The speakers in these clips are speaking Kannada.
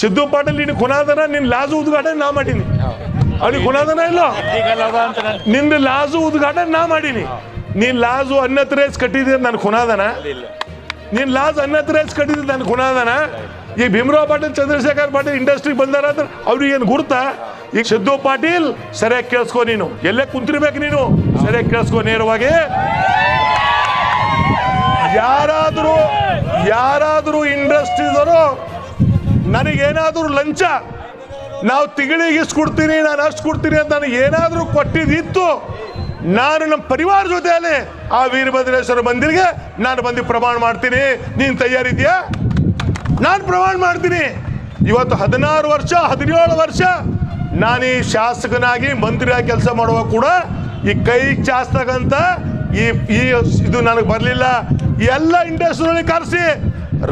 ಸಿದ್ದು ಪಾಟೀಲ್ ನೀನು ಕೊನಾದನ ನಿನ್ ಲಾಜು ಉದ್ಘಾಟನೆ ನಾ ಮಾಡೀನಿ. ಅವ್ನಿಗೆ ಕೊನಾದನ ಇಲ್ಲ? ನಿನ್ನ ಲಾಜು ಉದ್ಘಾಟನೆ ನಾ ಮಾಡೀನಿ. ನೀನ್ ಲಾಜು ಅನ್ನತ್ ರೇಸ್ ಕಟ್ಟಿದ್ರೆ ನನ್ ಕೊನಾದನ ನೀನ್ ಲಾಜ್ ಅನ್ನತ್ ರೇಸ್ ಕಟ್ಟಿದ್ರೆ ನನ್ ಕೊನಾದನ ಈ ಭೀಮರಾವ್ ಪಾಟೀಲ್ ಚಂದ್ರಶೇಖರ್ ಪಾಟೀಲ್ ಇಂಡಸ್ಟ್ರಿ ಬಂದಾರ ಅಂದ್ರೆ ಅವ್ರಿಗೆ ಏನು ಗುರುತ? ಈಗ ಸಿದ್ದು ಪಾಟೀಲ್ ಸರಿಯಾಗಿ ಕೇಳಿಸ್ಕೊ ನೀನು. ಎಲ್ಲೇ ಕುಂತಿರ್ಬೇಕು ನೀನು? ಸರಿಯಾಗಿ ಕೇಳಿಸ್ಕೊ ನೇರವಾಗಿ. ಯಾರಾದರೂ ಯಾರಾದರೂ ಇಂಡಸ್ಟ್ರಿದವರು ನನಗೇನಾದರೂ ಲಂಚ, ನಾವು ತಿಂಗಳಿಗೆ ಇಷ್ಟು ಕೊಡ್ತೀನಿ, ನಾನು ಅಷ್ಟು ಕೊಡ್ತೀನಿ ಅಂತ ನನಗೆ ಏನಾದರೂ ಕೊಟ್ಟಿದ್ದಿತ್ತು, ನಾನು ನಮ್ಮ ಪರಿವಾರ ಜೊತೆಯಲ್ಲಿ ಆ ವೀರಭದ್ರೇಶ್ವರ ಮಂದಿರಿಗೆ ನಾನು ಬಂದು ಪ್ರಮಾಣ ಮಾಡ್ತೀನಿ. ನೀನು ತಯಾರಿದ್ಯಾ? ನಾನು ಪ್ರಮಾಣ ಮಾಡ್ತೀನಿ. ಇವತ್ತು ಹದಿನಾರು ವರ್ಷ, ಹದಿನೇಳು ವರ್ಷ ನಾನು ಈ ಶಾಸಕನಾಗಿ, ಮಂತ್ರಿಯಾಗಿ ಕೆಲಸ ಮಾಡುವ ಕೂಡ ಈ ಕೈ ಚಾಸ್ತಕ್ಕಂಥ ಈ ಈ ಇದು ನನಗೆ ಬರಲಿಲ್ಲ. ಎಲ್ಲ ಇಂಡಸ್ಟ್ರಿಯಲ್ಲಿ ಕರೆಸಿ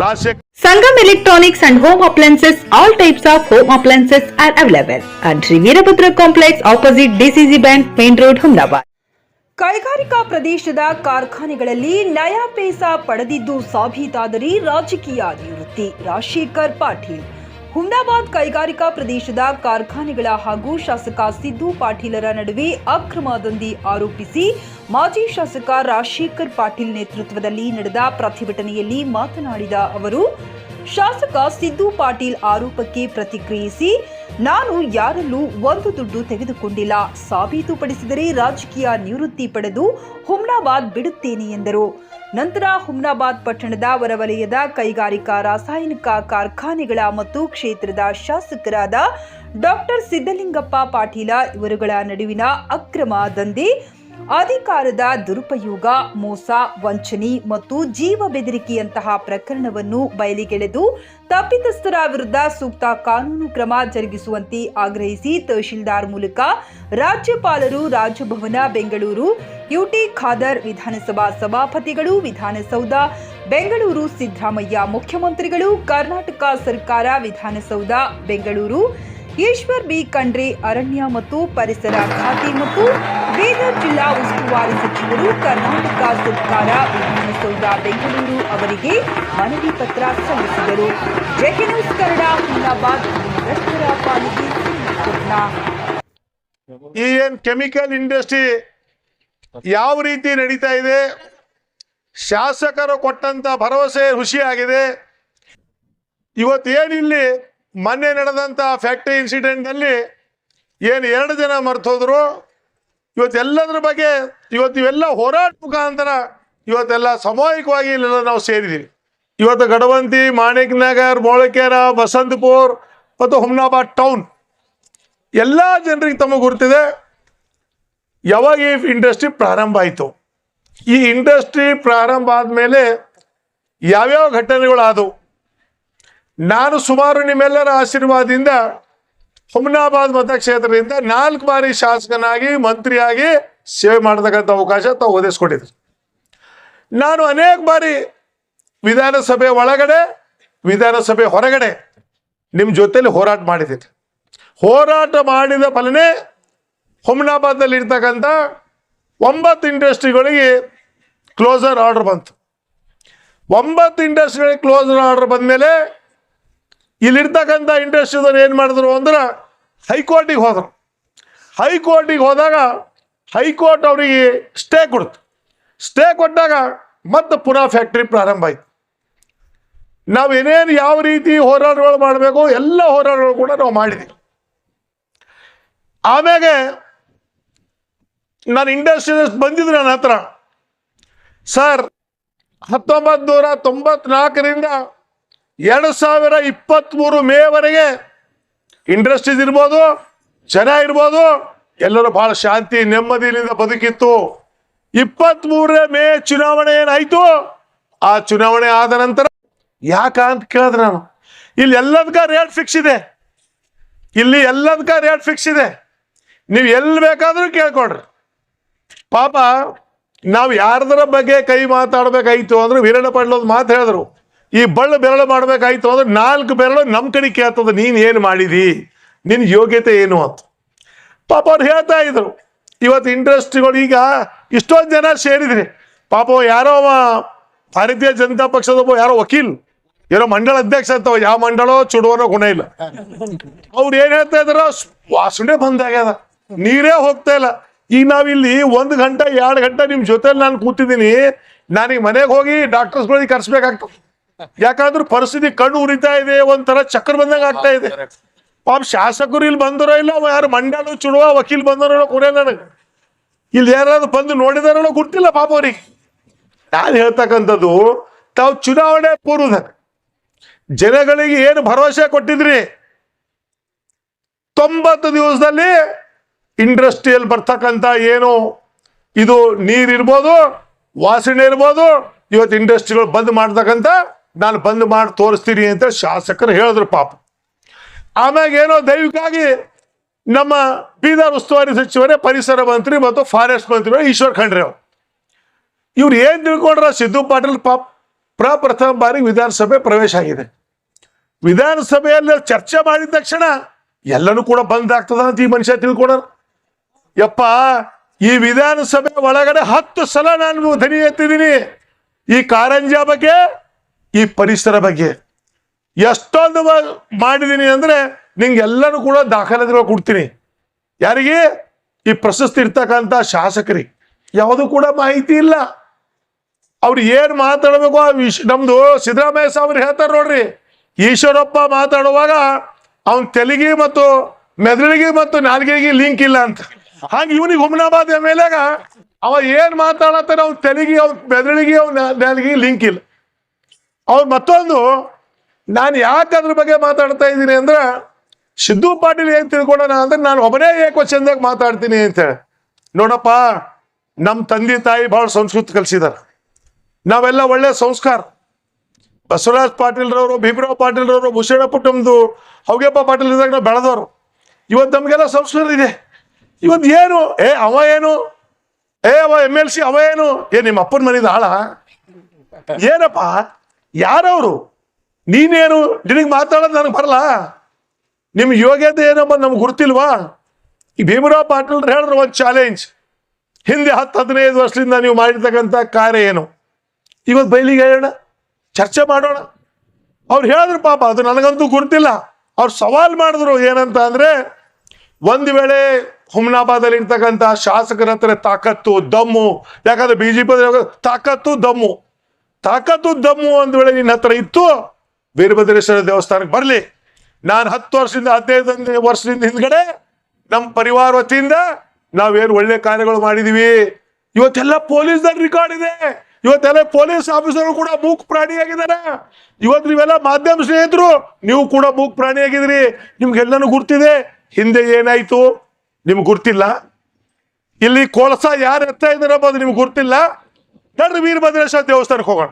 Rajashekhar Sangam electronics and home Appliances, all types of home appliances are available at Sri Veerabhadra Complex opposite DCC Bank, Main Road, Humdabad. ಕೈಗಾರಿಕಾ ಪ್ರದೇಶದ ಕಾರ್ಖಾನೆಗಳಲ್ಲಿ ನಯಾ ಪೇಸ ಪಡೆದಿದ್ದು ಸಾಬೀತಾದರೆ ರಾಜಕೀಯ ನಿವೃತ್ತಿ ರಾಜಶೇಖರ್ ಪಾಟೀಲ್ ಹುಮ್ನಾಬಾದ್ ಕೈಗಾರಿಕಾ ಪ್ರದೇಶದ ಕಾರ್ಖಾನೆಗಳ ಹಾಗೂ ಶಾಸಕ ಸಿದ್ದು ಪಾಟೀಲರ ನಡುವೆ ಅಕ್ರಮ ದಂಧೆ ಆರೋಪಿಸಿ ಮಾಜಿ ಶಾಸಕ ರಾಜಶೇಖರ್ ಪಾಟೀಲ್ ನೇತೃತ್ವದಲ್ಲಿ ನಡೆದ ಪ್ರತಿಭಟನೆಯಲ್ಲಿ ಮಾತನಾಡಿದ ಅವರು, ಶಾಸಕ ಸಿದ್ದು ಪಾಟೀಲ್ ಆರೋಪಕ್ಕೆ ಪ್ರತಿಕ್ರಿಯಿಸಿ, ನಾನು ಯಾರಲ್ಲೂ ಒಂದು ದುಡ್ಡು ತೆಗೆದುಕೊಂಡಿಲ್ಲ. ಸಾಬೀತುಪಡಿಸಿದರೆ ರಾಜಕೀಯ ನಿವೃತ್ತಿ ಪಡೆದು ಹುಮ್ನಾಬಾದ್ ಬಿಡುತ್ತೇನೆ ಎಂದರು. ನಂತರ ಹುಮ್ನಾಬಾದ್ ಪಟ್ಟಣದ ಹೊರವಲಯದ ಕೈಗಾರಿಕಾ ರಾಸಾಯನಿಕ ಕಾರ್ಖಾನೆಗಳ ಮತ್ತು ಕ್ಷೇತ್ರದ ಶಾಸಕರಾದ ಡಾಕ್ಟರ್ ಸಿದ್ದಲಿಂಗಪ್ಪ ಪಾಟೀಲ ಇವರುಗಳ ನಡುವಿನ ಅಕ್ರಮ ದಂಧೆ ಅಧಿಕಾರದ ದುರುಪಯೋಗ, ಮೋಸ, ವಂಚನೆ ಮತ್ತು ಜೀವ ಬೆದರಿಕೆಯಂತಹ ಪ್ರಕರಣವನ್ನು ಬಯಲಿಗೆಳೆದು ತಪ್ಪಿತಸ್ಥರ ವಿರುದ್ಧ ಸೂಕ್ತ ಕಾನೂನು ಕ್ರಮ ಜರುಗಿಸುವಂತೆ ಆಗ್ರಹಿಸಿ ತಹಶೀಲ್ದಾರ್ ಮೂಲಕ ರಾಜ್ಯಪಾಲರು ರಾಜಭವನ, ಬೆಂಗಳೂರು, ಯುಟಿ ಖಾದರ್ ವಿಧಾನಸಭಾ ಸಭಾಪತಿಗಳು, ವಿಧಾನಸೌಧ, ಬೆಂಗಳೂರು ಸಿದ್ದರಾಮಯ್ಯ ಮುಖ್ಯಮಂತ್ರಿಗಳು, ಕರ್ನಾಟಕ ಸರ್ಕಾರ ವಿಧಾನಸೌಧ, ಬೆಂಗಳೂರು ಈಶ್ವರ್ ಬಿ ಖಂಡ್ರೆ, ಅರಣ್ಯ ಮತ್ತು ಪರಿಸರ ಖಾತೆ ಮತ್ತು ಬೀದರ್ ಜಿಲ್ಲಾ ಉಸ್ತುವಾರಿ ಸಚಿವರು ಕರ್ನಾಟಕ ಸರ್ಕಾರ ವಿಧಾನಸೌಧ ಬೆಂಗಳೂರು ಅವರಿಗೆ ಮನವಿ ಪತ್ರ ಸಲ್ಲಿಸಿದರು. ನ್ಯೂಸ್ ಕನ್ನಡ ಪಾಲಿಗೆ ಸಿಂಹಸ್ವಪ್ನ. ಈ ಏನ್ ಕೆಮಿಕಲ್ ಇಂಡಸ್ಟ್ರಿ ಯಾವ ರೀತಿ ನಡೀತಾ ಇದೆ? ಶಾಸಕರು ಕೊಟ್ಟಂತ ಭರವಸೆ ಖುಷಿಯಾಗಿದೆ ಇವತ್ತೇನಿಲ್ಲಿ ಮೊನ್ನೆ ನಡೆದಂಥ ಫ್ಯಾಕ್ಟ್ರಿ ಇನ್ಸಿಡೆಂಟ್ನಲ್ಲಿ ಏನು ಎರಡು ಜನ ಮರ್ತೋದ್ರು ಇವತ್ತೆಲ್ಲದ್ರ ಬಗ್ಗೆ ಇವತ್ತು ಇವೆಲ್ಲ ಹೋರಾಟ ಮುಖಾಂತರ ಇವತ್ತೆಲ್ಲ ಸಾಮೂಹಿಕವಾಗಿ ಇಲ್ಲೆಲ್ಲ ನಾವು ಸೇರಿದ್ದೀವಿ ಇವತ್ತು ಗಡವಂತಿ ಮಾಣಿಕ್ ನಗರ್ ಮೊಳಕೆರ, ಬಸಂತಪುರ್ ಮತ್ತು ಹುಮ್ನಾಬಾದ್ ಟೌನ್ ಎಲ್ಲ ಜನರಿಗೆ ತಮಗೆ ಗುರುತಿದೆ. ಯಾವಾಗ ಈ ಇಂಡಸ್ಟ್ರಿ ಪ್ರಾರಂಭ ಆಯಿತು? ಈ ಇಂಡಸ್ಟ್ರಿ ಪ್ರಾರಂಭ ಆದಮೇಲೆ ಯಾವ್ಯಾವ ಘಟನೆಗಳು ಆದವು ನಾನು ಸುಮಾರು ನಿಮ್ಮೆಲ್ಲರ ಆಶೀರ್ವಾದದಿಂದ ಹುಮ್ನಾಬಾದ್ ಮತಕ್ಷೇತ್ರದಿಂದ ನಾಲ್ಕು ಬಾರಿ ಶಾಸಕನಾಗಿ, ಮಂತ್ರಿಯಾಗಿ ಸೇವೆ ಮಾಡತಕ್ಕಂಥ ಅವಕಾಶ ತಾವು ಒದಗಿಸ್ಕೊಟ್ಟಿದ್ರು ನಾನು ಅನೇಕ ಬಾರಿ ವಿಧಾನಸಭೆ ಒಳಗಡೆ, ವಿಧಾನಸಭೆ ಹೊರಗಡೆ ನಿಮ್ಮ ಜೊತೆಯಲ್ಲಿ ಹೋರಾಟ ಮಾಡಿದ್ದೀನಿ. ಹೋರಾಟ ಮಾಡಿದ ಫಲನೇ ಹುಮ್ನಾಬಾದ್ನಲ್ಲಿ ಇರ್ತಕ್ಕಂಥ ಒಂಬತ್ತು ಇಂಡಸ್ಟ್ರಿಗಳಿಗೆ ಕ್ಲೋಸರ್ ಆರ್ಡರ್ ಬಂತು. ಒಂಬತ್ತು ಇಂಡಸ್ಟ್ರಿಗಳಿಗೆ ಕ್ಲೋಸರ್ ಆರ್ಡರ್ ಬಂದಮೇಲೆ ಇಲ್ಲಿರ್ತಕ್ಕಂಥ ಇಂಡಸ್ಟ್ರಿದವ್ರು ಏನು ಮಾಡಿದ್ರು ಅಂದ್ರೆ ಹೈಕೋರ್ಟಿಗೆ ಹೋದರು. ಹೈಕೋರ್ಟಿಗೆ ಹೋದಾಗ ಹೈಕೋರ್ಟ್ ಅವರಿಗೆ ಸ್ಟೇ ಕೊಡ್ತು. ಸ್ಟೇ ಕೊಟ್ಟಾಗ ಮತ್ತೆ ಪುನಃ ಫ್ಯಾಕ್ಟ್ರಿ ಪ್ರಾರಂಭ ಆಯ್ತು. ನಾವು ಏನೇನು ಯಾವ ರೀತಿ ಹೋರಾಟಗಳು ಮಾಡಬೇಕು ಎಲ್ಲ ಹೋರಾಟಗಳು ಕೂಡ ನಾವು ಮಾಡಿದ್ವಿ. ಆಮೇಲೆ ನಾನು ಇಂಡಸ್ಟ್ರಿಯಲಿಸ್ಟ್ ಬಂದಿದ್ದು ನನ್ನ ಹತ್ರ, ಸರ್ ಹತ್ತೊಂಬತ್ತು ನೂರ ತೊಂಬತ್ನಾಲ್ಕರಿಂದ ಎರಡು ಸಾವಿರ ಇಪ್ಪತ್ತ್ಮೂರು ಮೇವರೆಗೆ ಇಂಡಸ್ಟ್ರೀಸ್ ಇರ್ಬೋದು, ಜನ ಇರ್ಬೋದು, ಎಲ್ಲರೂ ಬಹಳ ಶಾಂತಿ, ನೆಮ್ಮದಿಯಿಂದ ಬದುಕಿತ್ತು. ಇಪ್ಪತ್ತ್ಮೂರನೇ ಮೇ ಚುನಾವಣೆ ಏನಾಯ್ತು? ಆ ಚುನಾವಣೆ ಆದ ನಂತರ ಯಾಕ ಅಂತ ಕೇಳಿದ್ರೆ ನಾನು, ಇಲ್ಲಿ ಎಲ್ಲದಕ್ಕ ರೇಟ್ ಫಿಕ್ಸ್ ಇದೆ. ಇಲ್ಲಿ ಎಲ್ಲದಕ್ಕ ರೇಟ್ ಫಿಕ್ಸ್ ಇದೆ. ನೀವು ಎಲ್ಲಿ ಬೇಕಾದ್ರೂ ಕೇಳ್ಕೊಡ್ರಿ ಪಾಪ, ನಾವು ಯಾರ್ದರ ಬಗ್ಗೆ ಕೈ ಮಾತಾಡ್ಬೇಕಾಯ್ತು ಅಂದ್ರೆ ವೀರಣ್ಣ ಪಡ್ಲೋದು ಮಾತು ಹೇಳಿದ್ರು. ಈ ಬಳ್ಳ ಬೆರಳು ಮಾಡ್ಬೇಕಾಯ್ತು ಅಂದ್ರೆ ನಾಲ್ಕು ಬೆರಳು ನಮ್ಮ ಕಡೆ ಕೇಳ್ತದ, ನೀನ್ ಏನು ಮಾಡಿದಿ? ನಿನ್ನ ಯೋಗ್ಯತೆ ಏನು ಅಂತ. ಪಾಪ ಅವ್ರು ಹೇಳ್ತಾ ಇದ್ರು. ಇವತ್ತು ಇಂಡಸ್ಟ್ರಿಗಳು ಈಗ ಇಷ್ಟೊಂದು ಜನ ಸೇರಿದ್ರಿ. ಪಾಪ ಯಾರೋ ಭಾರತೀಯ ಜನತಾ ಪಕ್ಷದ ಒಬ್ಬ ಯಾರೋ ವಕೀಲ್ ಏನೋ ಮಂಡಳ ಅಧ್ಯಕ್ಷ ಅಂತ ಯಾವ ಮಂಡಳೋ ಚುಡುವನೋ ಗುಣ ಇಲ್ಲ. ಅವ್ರು ಏನ್ ಹೇಳ್ತಾ ಇದ್ರ? ವಾಸನೆ ಬಂದಾಗ್ಯದ ನೀರೇ ಹೋಗ್ತಾ ಇಲ್ಲ. ಈಗ ನಾವಿಲ್ಲಿ ಒಂದ್ ಗಂಟೆ, ಎರಡು ಗಂಟೆ ನಿಮ್ ಜೊತೆಲಿ ನಾನು ಕೂತಿದ್ದೀನಿ. ನಾನೀಗ ಮನೆಗೆ ಹೋಗಿ ಡಾಕ್ಟರ್ಸ್ಗಳಿಗೆ ಕರ್ಸ್ಬೇಕಾಗ್ತದೆ. ಯಾಕಂದ್ರೆ ಪರಿಸ್ಥಿತಿ ಕಣ್ಣು ಉರಿತಾ ಇದೆ ಒಂಥರ ಚಕ್ರ ಬಂದಂಗ ಆಗ್ತಾ ಇದೆ. ಪಾಪ ಶಾಸಕರು ಇಲ್ಲಿ ಬಂದರೋ ಇಲ್ಲ ಯಾರು ಮಂಡ್ಯಾಲು ಚುಡುವ ವಕೀಲ್ ಬಂದರೋ ಕೂಡ ನನಗೆ. ಇಲ್ಲಿ ಯಾರಾದ್ರೂ ಬಂದು ನೋಡಿದಾರೋ ಗೊತ್ತಿಲ್ಲ ಪಾಪ ಅವ್ರಿಗೆ. ನಾನು ಹೇಳ್ತಕ್ಕಂಥದ್ದು ತಾವು ಚುನಾವಣೆ ಪೂರ್ವದ. ಜನಗಳಿಗೆ ಏನು ಭರವಸೆ ಕೊಟ್ಟಿದ್ರಿ? ತೊಂಬತ್ತು ದಿವಸದಲ್ಲಿ ಇಂಡಸ್ಟ್ರಿಯಲ್ ಬರ್ತಕ್ಕಂಥ ಏನು? ಇದು ನೀರಿರ್ಬೋದು ವಾಸನೆ ಇರ್ಬೋದು ಇವತ್ತು ಇಂಡಸ್ಟ್ರಿಗಳು ಬಂದ್ ಮಾಡ್ತಕ್ಕಂಥ ನಾನು ಬಂದ್ ಮಾಡಿ ತೋರಿಸ್ತೀನಿ ಅಂತ ಶಾಸಕರು ಹೇಳಿದ್ರು ಪಾಪ. ಆಮ್ಯಾಗ ಏನೋ ದೈವಿಕಾಗಿ ನಮ್ಮ ಬೀದರ್ ಉಸ್ತುವಾರಿ ಸಚಿವರೇ ಪರಿಸರ ಮಂತ್ರಿ ಮತ್ತು ಫಾರೆಸ್ಟ್ ಮಂತ್ರಿ ಈಶ್ವರ್ ಖಂಡ್ರೆ ಇವ್ರು ಏನ್ ತಿಳ್ಕೊಂಡ್ರ ಸಿದ್ದು ಪಾಟೀಲ್ ಪಾಪ ಪ್ರಪ್ರಥಮ ಬಾರಿ ವಿಧಾನಸಭೆ ಪ್ರವೇಶ ಆಗಿದೆ. ವಿಧಾನಸಭೆಯಲ್ಲಿ ಚರ್ಚೆ ಮಾಡಿದ ತಕ್ಷಣ ಎಲ್ಲನೂ ಕೂಡ ಬಂದ್ ಆಗ್ತದ ಅಂತ ಈ ಮನುಷ್ಯ ತಿಳ್ಕೊಂಡ್ರ ಯಪ್ಪ, ಈ ವಿಧಾನಸಭೆ ಒಳಗಡೆ ಹತ್ತು ಸಲ ನಾನು ಧನಿ ಎತ್ತಿದ್ದೀನಿ. ಈ ಕಾರಂಜ ಬಗ್ಗೆ ಈ ಪರಿಸರ ಬಗ್ಗೆ. ಎಷ್ಟೊಂದು ಮಾಡಿದ್ದೀನಿ ಅಂದರೆ ನಿಂಗೆ ಎಲ್ಲನೂ ಕೂಡ ದಾಖಲಾತಿಗಳು ಕೊಡ್ತೀನಿ. ಯಾರಿಗೆ? ಈ ಪ್ರಶಸ್ತಿ ಇರ್ತಕ್ಕಂಥ ಶಾಸಕರಿಗೆ. ಯಾವುದು ಕೂಡ ಮಾಹಿತಿ ಇಲ್ಲ. ಅವ್ರು ಏನು ಮಾತಾಡಬೇಕು ಆ ವಿಶ್ ನಮ್ಮದು ಸಿದ್ದರಾಮಯ್ಯ ಸಾವ್ರು ಹೇಳ್ತಾರೆ ನೋಡ್ರಿ. ಈಶ್ವರಪ್ಪ ಮಾತಾಡುವಾಗ ಅವನ ತೆಲಿಗೆ ಮತ್ತು ಮೆದುಳಿಗೆ ಮತ್ತು ನಾಲ್ಗೆಗೆ ಲಿಂಕ್ ಇಲ್ಲ ಅಂತ. ಹಾಗೆ ಇವನಿಗೆ ಹುಮ್ನಾಬಾದ್ ಎಲ್ ಅವ ಏನು ಮಾತಾಡತ್ತಾನೆ ಅವ್ನ ತೆಲಿಗೆ, ಅವ್ನ ಮೆದುಳಿಗೆ, ಅವ್ನ ನಾಲ್ಗೆಗೆ ಲಿಂಕ್ ಇಲ್ಲ. ಅವ್ರು ಮತ್ತೊಂದು, ನಾನು ಯಾಕೆ ಅದ್ರ ಬಗ್ಗೆ ಮಾತಾಡ್ತಾ ಇದ್ದೀನಿ ಅಂದ್ರೆ, ಸಿದ್ದು ಪಾಟೀಲ್ ಏನ್ ತಿಳ್ಕೊಂಡ ಅಂದ್ರೆ ನಾನು ಒಬ್ಬನೇ ಏಕವಚನದಾಗ ಮಾತಾಡ್ತೀನಿ ಅಂತೇಳಿ ನೋಡಪ್ಪ ನಮ್ಮ ತಂದೆ ತಾಯಿ ಭಾಳ ಸಂಸ್ಕೃತ ಕಲಿಸಿದಾರೆ. ನಾವೆಲ್ಲ ಒಳ್ಳೆ ಸಂಸ್ಕಾರ. ಬಸವರಾಜ್ ಪಾಟೀಲ್ರವರು, ಭೀಮರಾವ್ ಪಾಟೀಲ್ರವರು, ಭೂಷಣ ಪುಟ್ಟಮ್ದು ಹೌಗೆಪ್ಪ ಪಾಟೀಲ್ ಇದ್ದಾಗ ನಾವು ಬೆಳೆದವರು. ಇವತ್ತು ನಮಗೆಲ್ಲ ಸಂಸ್ಕಾರ ಇದೆ. ಇವತ್ತು ಏನು? ಏ, ಅವ ಏನು? ಏ, ಅವ ಎಂ ಎಲ್ ಸಿ ಅವ ಏನು? ಏ, ನಿಮ್ಮ ಅಪ್ಪನ ಮನೇದು ಆಳ? ಏನಪ್ಪ? ಯಾರವರು? ನೀನೇನು, ನಿನಗೆ ಮಾತಾಡೋದು ನನಗೆ ಬರಲ್ಲ? ನಿಮ್ಮ ಯೋಗ್ಯತೆ ಏನಪ್ಪ ನಮ್ಗೆ ಗೊತ್ತಿಲ್ವಾ ಈ ಭೀಮರಾವ್ ಪಾಟೀಲ್ ಹೇಳಿದ್ರು ಒಂದು ಚಾಲೆಂಜ್ ಹಿಂದೆ ಹತ್ತು, ಹದಿನೈದು ವರ್ಷದಿಂದ ನೀವು ಮಾಡಿರ್ತಕ್ಕಂಥ ಕಾರ್ಯ ಏನು? ಇವತ್ತು ಬೈಲಿಗೆ ಹೇಳೋಣ, ಚರ್ಚೆ ಮಾಡೋಣ. ಅವ್ರು ಹೇಳಿದ್ರು ಪಾಪ, ಅದು ನನಗಂತೂ ಗುರುತಿಲ್ಲ. ಅವ್ರು ಸವಾಲ್ ಮಾಡಿದ್ರು ಏನಂತ ಅಂದರೆ, ಒಂದು ವೇಳೆ ಹುಮ್ನಾಬಾದಲ್ಲಿ ಇರ್ತಕ್ಕಂಥ ಶಾಸಕರ ಹತ್ರ ತಾಕತ್ತು, ದಮ್ಮು, ಯಾಕಂದ್ರೆ ಬಿಜೆಪಿ ತಾಕತ್ತು, ದಮ್ಮು. ತಾಕತ್ತು ದಮ್ಮು ಒಂದ್ ವೇಳೆ ನಿನ್ನ ಹತ್ರ ಇತ್ತು, ವೀರಭದ್ರೇಶ್ವರ ದೇವಸ್ಥಾನಕ್ಕೆ ಬರಲಿ. ನಾನು ಹತ್ತು ವರ್ಷದಿಂದ ಹದಿನೈದು ವರ್ಷದಿಂದ ಹಿಂದ್ಗಡೆ ನಮ್ಮ ಪರಿವಾರ ವತಿಯಿಂದ ನಾವೇನು ಒಳ್ಳೆ ಕಾರ್ಯಗಳು ಮಾಡಿದೀವಿ. ಇವತ್ತೆಲ್ಲ ಪೊಲೀಸ್ದಲ್ಲಿ ರೆಕಾರ್ಡ್ ಇದೆ. ಇವತ್ತೆಲ್ಲ ಪೊಲೀಸ್ ಆಫೀಸರ್ ಕೂಡ ಮೂಕ್ ಪ್ರಾಣಿಯಾಗಿದ್ದಾರೆ. ಇವತ್ತು ನೀವೆಲ್ಲ ಮಾಧ್ಯಮ ಸ್ನೇಹಿತರು, ನೀವು ಕೂಡ ಮೂಕ್ ಪ್ರಾಣಿಯಾಗಿದ್ದೀರಿ. ನಿಮ್ಗೆಲ್ಲನೂ ಗುರ್ತಿದೆ. ಹಿಂದೆ ಏನಾಯ್ತು? ನಿಮ್ಗೆ ಗುರ್ತಿಲ್ಲ. ಇಲ್ಲಿ ಕೊಳಸ ಯಾರು ಎತ್ತ ಇದಾರೆ ನಿಮ್ಗೆ ಗುರ್ತಿಲ್ಲ. ನಡ್ರಿ ವೀರಭದ್ರೇಶ್ವರ ದೇವಸ್ಥಾನಕ್ಕೆ ಹೋಗೋಣ?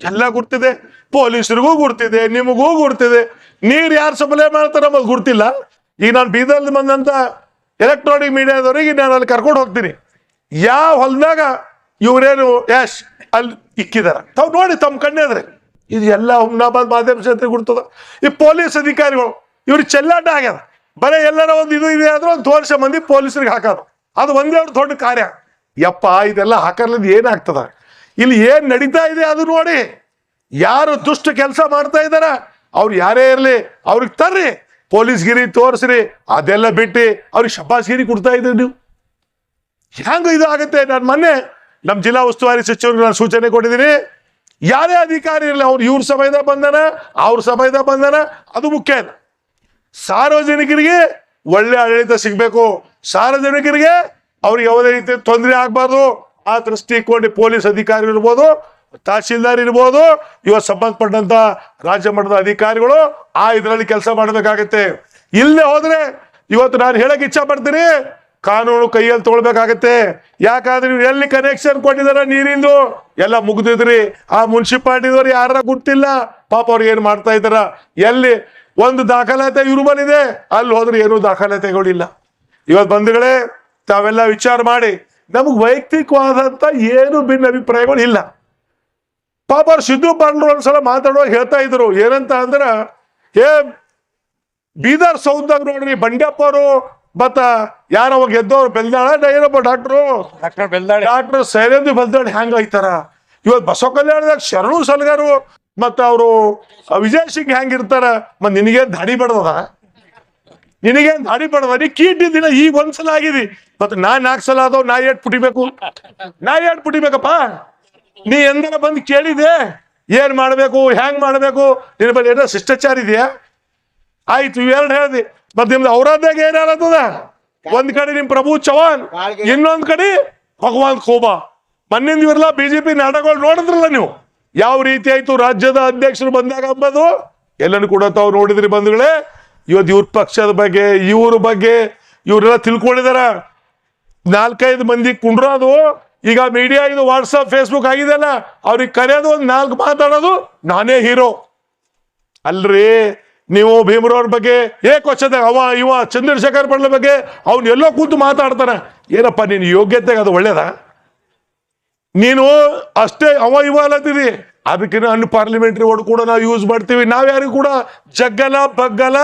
ಎಲ್ಲ ಗುರ್ತಿದೆ, ಪೊಲೀಸರಿಗೂ ಗುರ್ತಿದೆ, ನಿಮಗೂ ಗುರ್ತಿದೆ. ನೀರು ಯಾರು ಸಪ್ಲೈ ಮಾಡ್ತಾರೆ ನಮಗೆ ಗುರ್ತಿಲ್ಲ. ಈಗ ನಾನು ಬೀದರ್ಲಿ ಬಂದಂತ ಎಲೆಕ್ಟ್ರಾನಿಕ್ ಮೀಡಿಯಾದವರಿಗೆ ನಾನು ಅಲ್ಲಿ ಕರ್ಕೊಂಡು ಹೋಗ್ತೀನಿ. ಯಾವ ಹೊಲದಾಗ ಇವರೇನು ಯಾಶ್ ಅಲ್ಲಿ ಇಕ್ಕಿದಾರ. ತಾವು ನೋಡಿ ತಮ್ಮ ಕಣ್ಣೆದ್ರೆ. ಇದು ಎಲ್ಲ ಹುಮ್ನಾಬಾದ್ ಮಾಧ್ಯಮ ಕ್ಷೇತ್ರ ಗುರ್ತದ. ಈ ಪೊಲೀಸ್ ಅಧಿಕಾರಿಗಳು, ಇವ್ರು ಚೆಲ್ಲಾಟ ಆಗ್ಯದ ಬರೀ ಎಲ್ಲರ ಒಂದು ಇದು ಇದೆ ಆದ್ರೆ ಒಂದು ತೋರಿಸ ಮಂದಿ ಪೊಲೀಸರಿಗೆ ಹಾಕೋದು. ಅದು ಒಂದೇ ಅವ್ರ ದೊಡ್ಡ ಕಾರ್ಯ. ಯಪ್ಪ, ಇದೆಲ್ಲ ಹಾಕರ್ಲಿದ್ದು ಏನಾಗ್ತದ ಇಲ್ಲಿ ಏನ್ ನಡೀತಾ ಇದೆ ಅದು ನೋಡಿ. ಯಾರು ದುಷ್ಟ ಕೆಲಸ ಮಾಡ್ತಾ ಇದ್ದಾರ ಅವ್ರು ಯಾರೇ ಇರಲಿ, ಅವ್ರಿಗೆ ತರ್ರಿ. ಪೊಲೀಸ್ಗಿರಿ ತೋರಿಸ್ರಿ, ಅದೆಲ್ಲ ಬಿಟ್ಟು ಅವ್ರಿಗೆ ಶಬಾಸ್ಗಿರಿ ಕೊಡ್ತಾ ಇದ್ರಿ ನೀವು. ಹ್ಯಾಂಗ ಇದು ಆಗುತ್ತೆ? ನಾನು ಮೊನ್ನೆ ನಮ್ಮ ಜಿಲ್ಲಾ ಉಸ್ತುವಾರಿ ಸಚಿವರಿಗೆ ನಾನು ಸೂಚನೆ ಕೊಟ್ಟಿದ್ದೀನಿ. ಯಾರೇ ಅಧಿಕಾರಿ ಇರಲಿ, ಅವ್ರು ಇವ್ರ ಸಮಯದ ಬಂದನ ಅವ್ರ ಸಮಯದ ಬಂದನ ಅದು ಮುಖ್ಯ ಸಾರ್ವಜನಿಕರಿಗೆ ಒಳ್ಳೆ ಆಡಳಿತ ಸಿಗಬೇಕು. ಸಾರ್ವಜನಿಕರಿಗೆ ಅವ್ರಿಗೆ ಯಾವುದೇ ರೀತಿ ತೊಂದರೆ ಆಗಬಾರ್ದು. ಆ ದೃಷ್ಟಿಕೋಟಿ ಪೊಲೀಸ್ ಅಧಿಕಾರಿ ಇರ್ಬೋದು, ತಹಶೀಲ್ದಾರ್ ಇರ್ಬೋದು, ಇವತ್ತು ಸಂಬಂಧಪಟ್ಟಂತ ರಾಜ್ಯ ಮಟ್ಟದ ಅಧಿಕಾರಿಗಳು, ಆ ಇದರಲ್ಲಿ ಕೆಲಸ ಮಾಡಬೇಕಾಗತ್ತೆ. ಇಲ್ಲೇ ಹೋದ್ರೆ ಇವತ್ತು ನಾನು ಹೇಳಕ್ ಇಚ್ಛೆ ಪಡ್ತೀನಿ, ಕಾನೂನು ಕೈಯಲ್ಲಿ ತೊಗೊಳ್ಬೇಕಾಗತ್ತೆ. ಯಾಕಂದ್ರೆ ನೀವು ಎಲ್ಲಿ ಕನೆಕ್ಷನ್ ಕೊಟ್ಟಿದಾರ ನೀರಿಂದು? ಎಲ್ಲ ಮುಗ್ದಿದ್ರಿ. ಆ ಮುನ್ಸಿಪಾಲ್ಟಿದವ್ರು ಯಾರ ಗೊತ್ತಿಲ್ಲ. ಪಾಪ ಅವ್ರು ಏನ್ ಮಾಡ್ತಾ ಇದಾರ ಎಲ್ಲಿ ಒಂದು ದಾಖಲಾತಿ ಇವ್ರು ಬಂದಿದೆ ಅಲ್ಲಿ ಹೋದ್ರೆ ಏನು ದಾಖಲಾತಿಗಳಿಲ್ಲ. ಇವತ್ತು ಬಂಧುಗಳೇ, ತಾವೆಲ್ಲ ವಿಚಾರ ಮಾಡಿ. ನಮಗೆ ವೈಯಕ್ತಿಕವಾದಂಥ ಏನು ಭಿನ್ನ ಅಭಿಪ್ರಾಯಗಳು ಇಲ್ಲ. ಪಾಪ ಅವ್ರು ಸಿದ್ದು ಬಂಡ್ರು ಒಂದ್ಸಲ ಮಾತಾಡುವಾಗ ಹೇಳ್ತಾ ಇದ್ರು. ಏನಂತ ಅಂದ್ರೆ ಏ ಬೀದರ್ ಸೌಂದಾಗ ನೋಡ್ರಿ ಬಂಡ್ಯಪ್ಪ ಅವರು ಮತ್ತ ಅವಾಗ ಗೆದ್ದವ್ರು ಬೆಲ್ದಾಳ? ಏನಪ್ಪ doctor? Doctor Beldale. Doctor Shailendra Beldale ಹ್ಯಾಂಗ ಐತಾರ ಇವತ್ತು ಬಸವ ಕಲ್ಯಾಣದಾಗ ಶರಣು ಸಲ್ಗಾರು ಮತ್ತ ಅವರು ವಿಜಯ್ ಸಿಂಗ್ ಹೆಂಗಿರ್ತಾರ ಮತ್ತು ನಿನಗೇನ್ ದಾಡಿ ಬಡದ ನಿನಗೇನ್ ದಾಡಿ ಬಡದ? ನೀ ಕೀಟಿ ದಿನ ಈಗ ಒಂದ್ಸಲ ಆಗಿದಿ. ಮತ್ತು ನಾ ನಾಲ್ಕು ಸಲ ಆದವ್ ನಾ ಏಟ್ ಪುಟಿಬೇಕು? ನಾ ಏಟ್ ಪುಟಿಬೇಕಪ್ಪ. ನೀ ಎಂದರ ಬಂದು ಕೇಳಿದೆ ಏನ್ ಮಾಡಬೇಕು ಹ್ಯಾಂಗ್ ಮಾಡಬೇಕು? ನಿನ್ನ ಬಳಿ ಏನೋ ಶಿಷ್ಟಾಚಾರ ಇದೆಯಾ? ಆಯ್ತು ಇವೆರಡು ಹೇಳ್ದಿ. ಮತ್ತೆ ನಿಮ್ದು ಔರಾದ್ಯಾಗ ಏನ್ ಹೇಳತ್ತದ ಒಂದ್ ಕಡೆ ನಿಮ್ ಪ್ರಭು ಚವಾನ್ ಇನ್ನೊಂದ್ ಕಡೆ ಭಗವಾನ್ ಕೋಬಾ ಮನ್ನಿಂದ ಇವ್ರಲ್ಲ ಬಿಜೆಪಿ ನಾಟಕಗಳು ನೋಡಿದ್ರಲ್ಲ ನೀವು? ಯಾವ ರೀತಿ ಆಯ್ತು ರಾಜ್ಯದ ಅಧ್ಯಕ್ಷರು ಬಂದಾಗ ಅಂಬದು? ಎಲ್ಲನೂ ಕೂಡ ತಾವು ನೋಡಿದ್ರಿ ಬಂಧುಗಳೇ. ಇವತ್ತು ಇವ್ರ ಪಕ್ಷದ ಬಗ್ಗೆ ಇವ್ರ ಬಗ್ಗೆ ಇವರೆಲ್ಲ ತಿಳ್ಕೊಂಡಿದಾರ. ನಾಲ್ಕೈದು ಮಂದಿ ಕುಂಡ್ರೋದು, ಈಗ ಮೀಡಿಯಾ ಇದು ವಾಟ್ಸಪ್ ಫೇಸ್ಬುಕ್ ಆಗಿದೆ ಅಲ್ಲ ಅವ್ರಿಗೆ ಕರೆಯೋದು ಒಂದು ನಾಲ್ಕು ಮಾತಾಡೋದು, ನಾನೇ ಹೀರೋ ಅಲ್ರಿ, ನೀವು ಭೀಮರವ್ರ ಬಗ್ಗೆ ಏ ಕ್ವಶನ್ ಅವ, ಇವ ಚಂದ್ರಶೇಖರ್ ಪಡ್ಲ ಬಗ್ಗೆ ಅವ್ನು ಎಲ್ಲೋ ಕೂತು ಮಾತಾಡ್ತಾನ. ಏನಪ್ಪ, ನೀನು ಯೋಗ್ಯತೆಗೆ ಅದು ಒಳ್ಳೇದ? ನೀನು ಅಷ್ಟೇ ಅವ, ಇವ ಅಲ್ಲತ್ತಿದಿ ಅದಕ್ಕೆ ಅನ್ ಪಾರ್ಲಿಮೆಂಟ್ರಿ ವರ್ಡ್ ಕೂಡ ನಾವು ಯೂಸ್ ಮಾಡ್ತೀವಿ. ನಾವು ಯಾರಿಗೂ ಕೂಡ ಜಗ್ಗಲ, ಬಗ್ಗಲ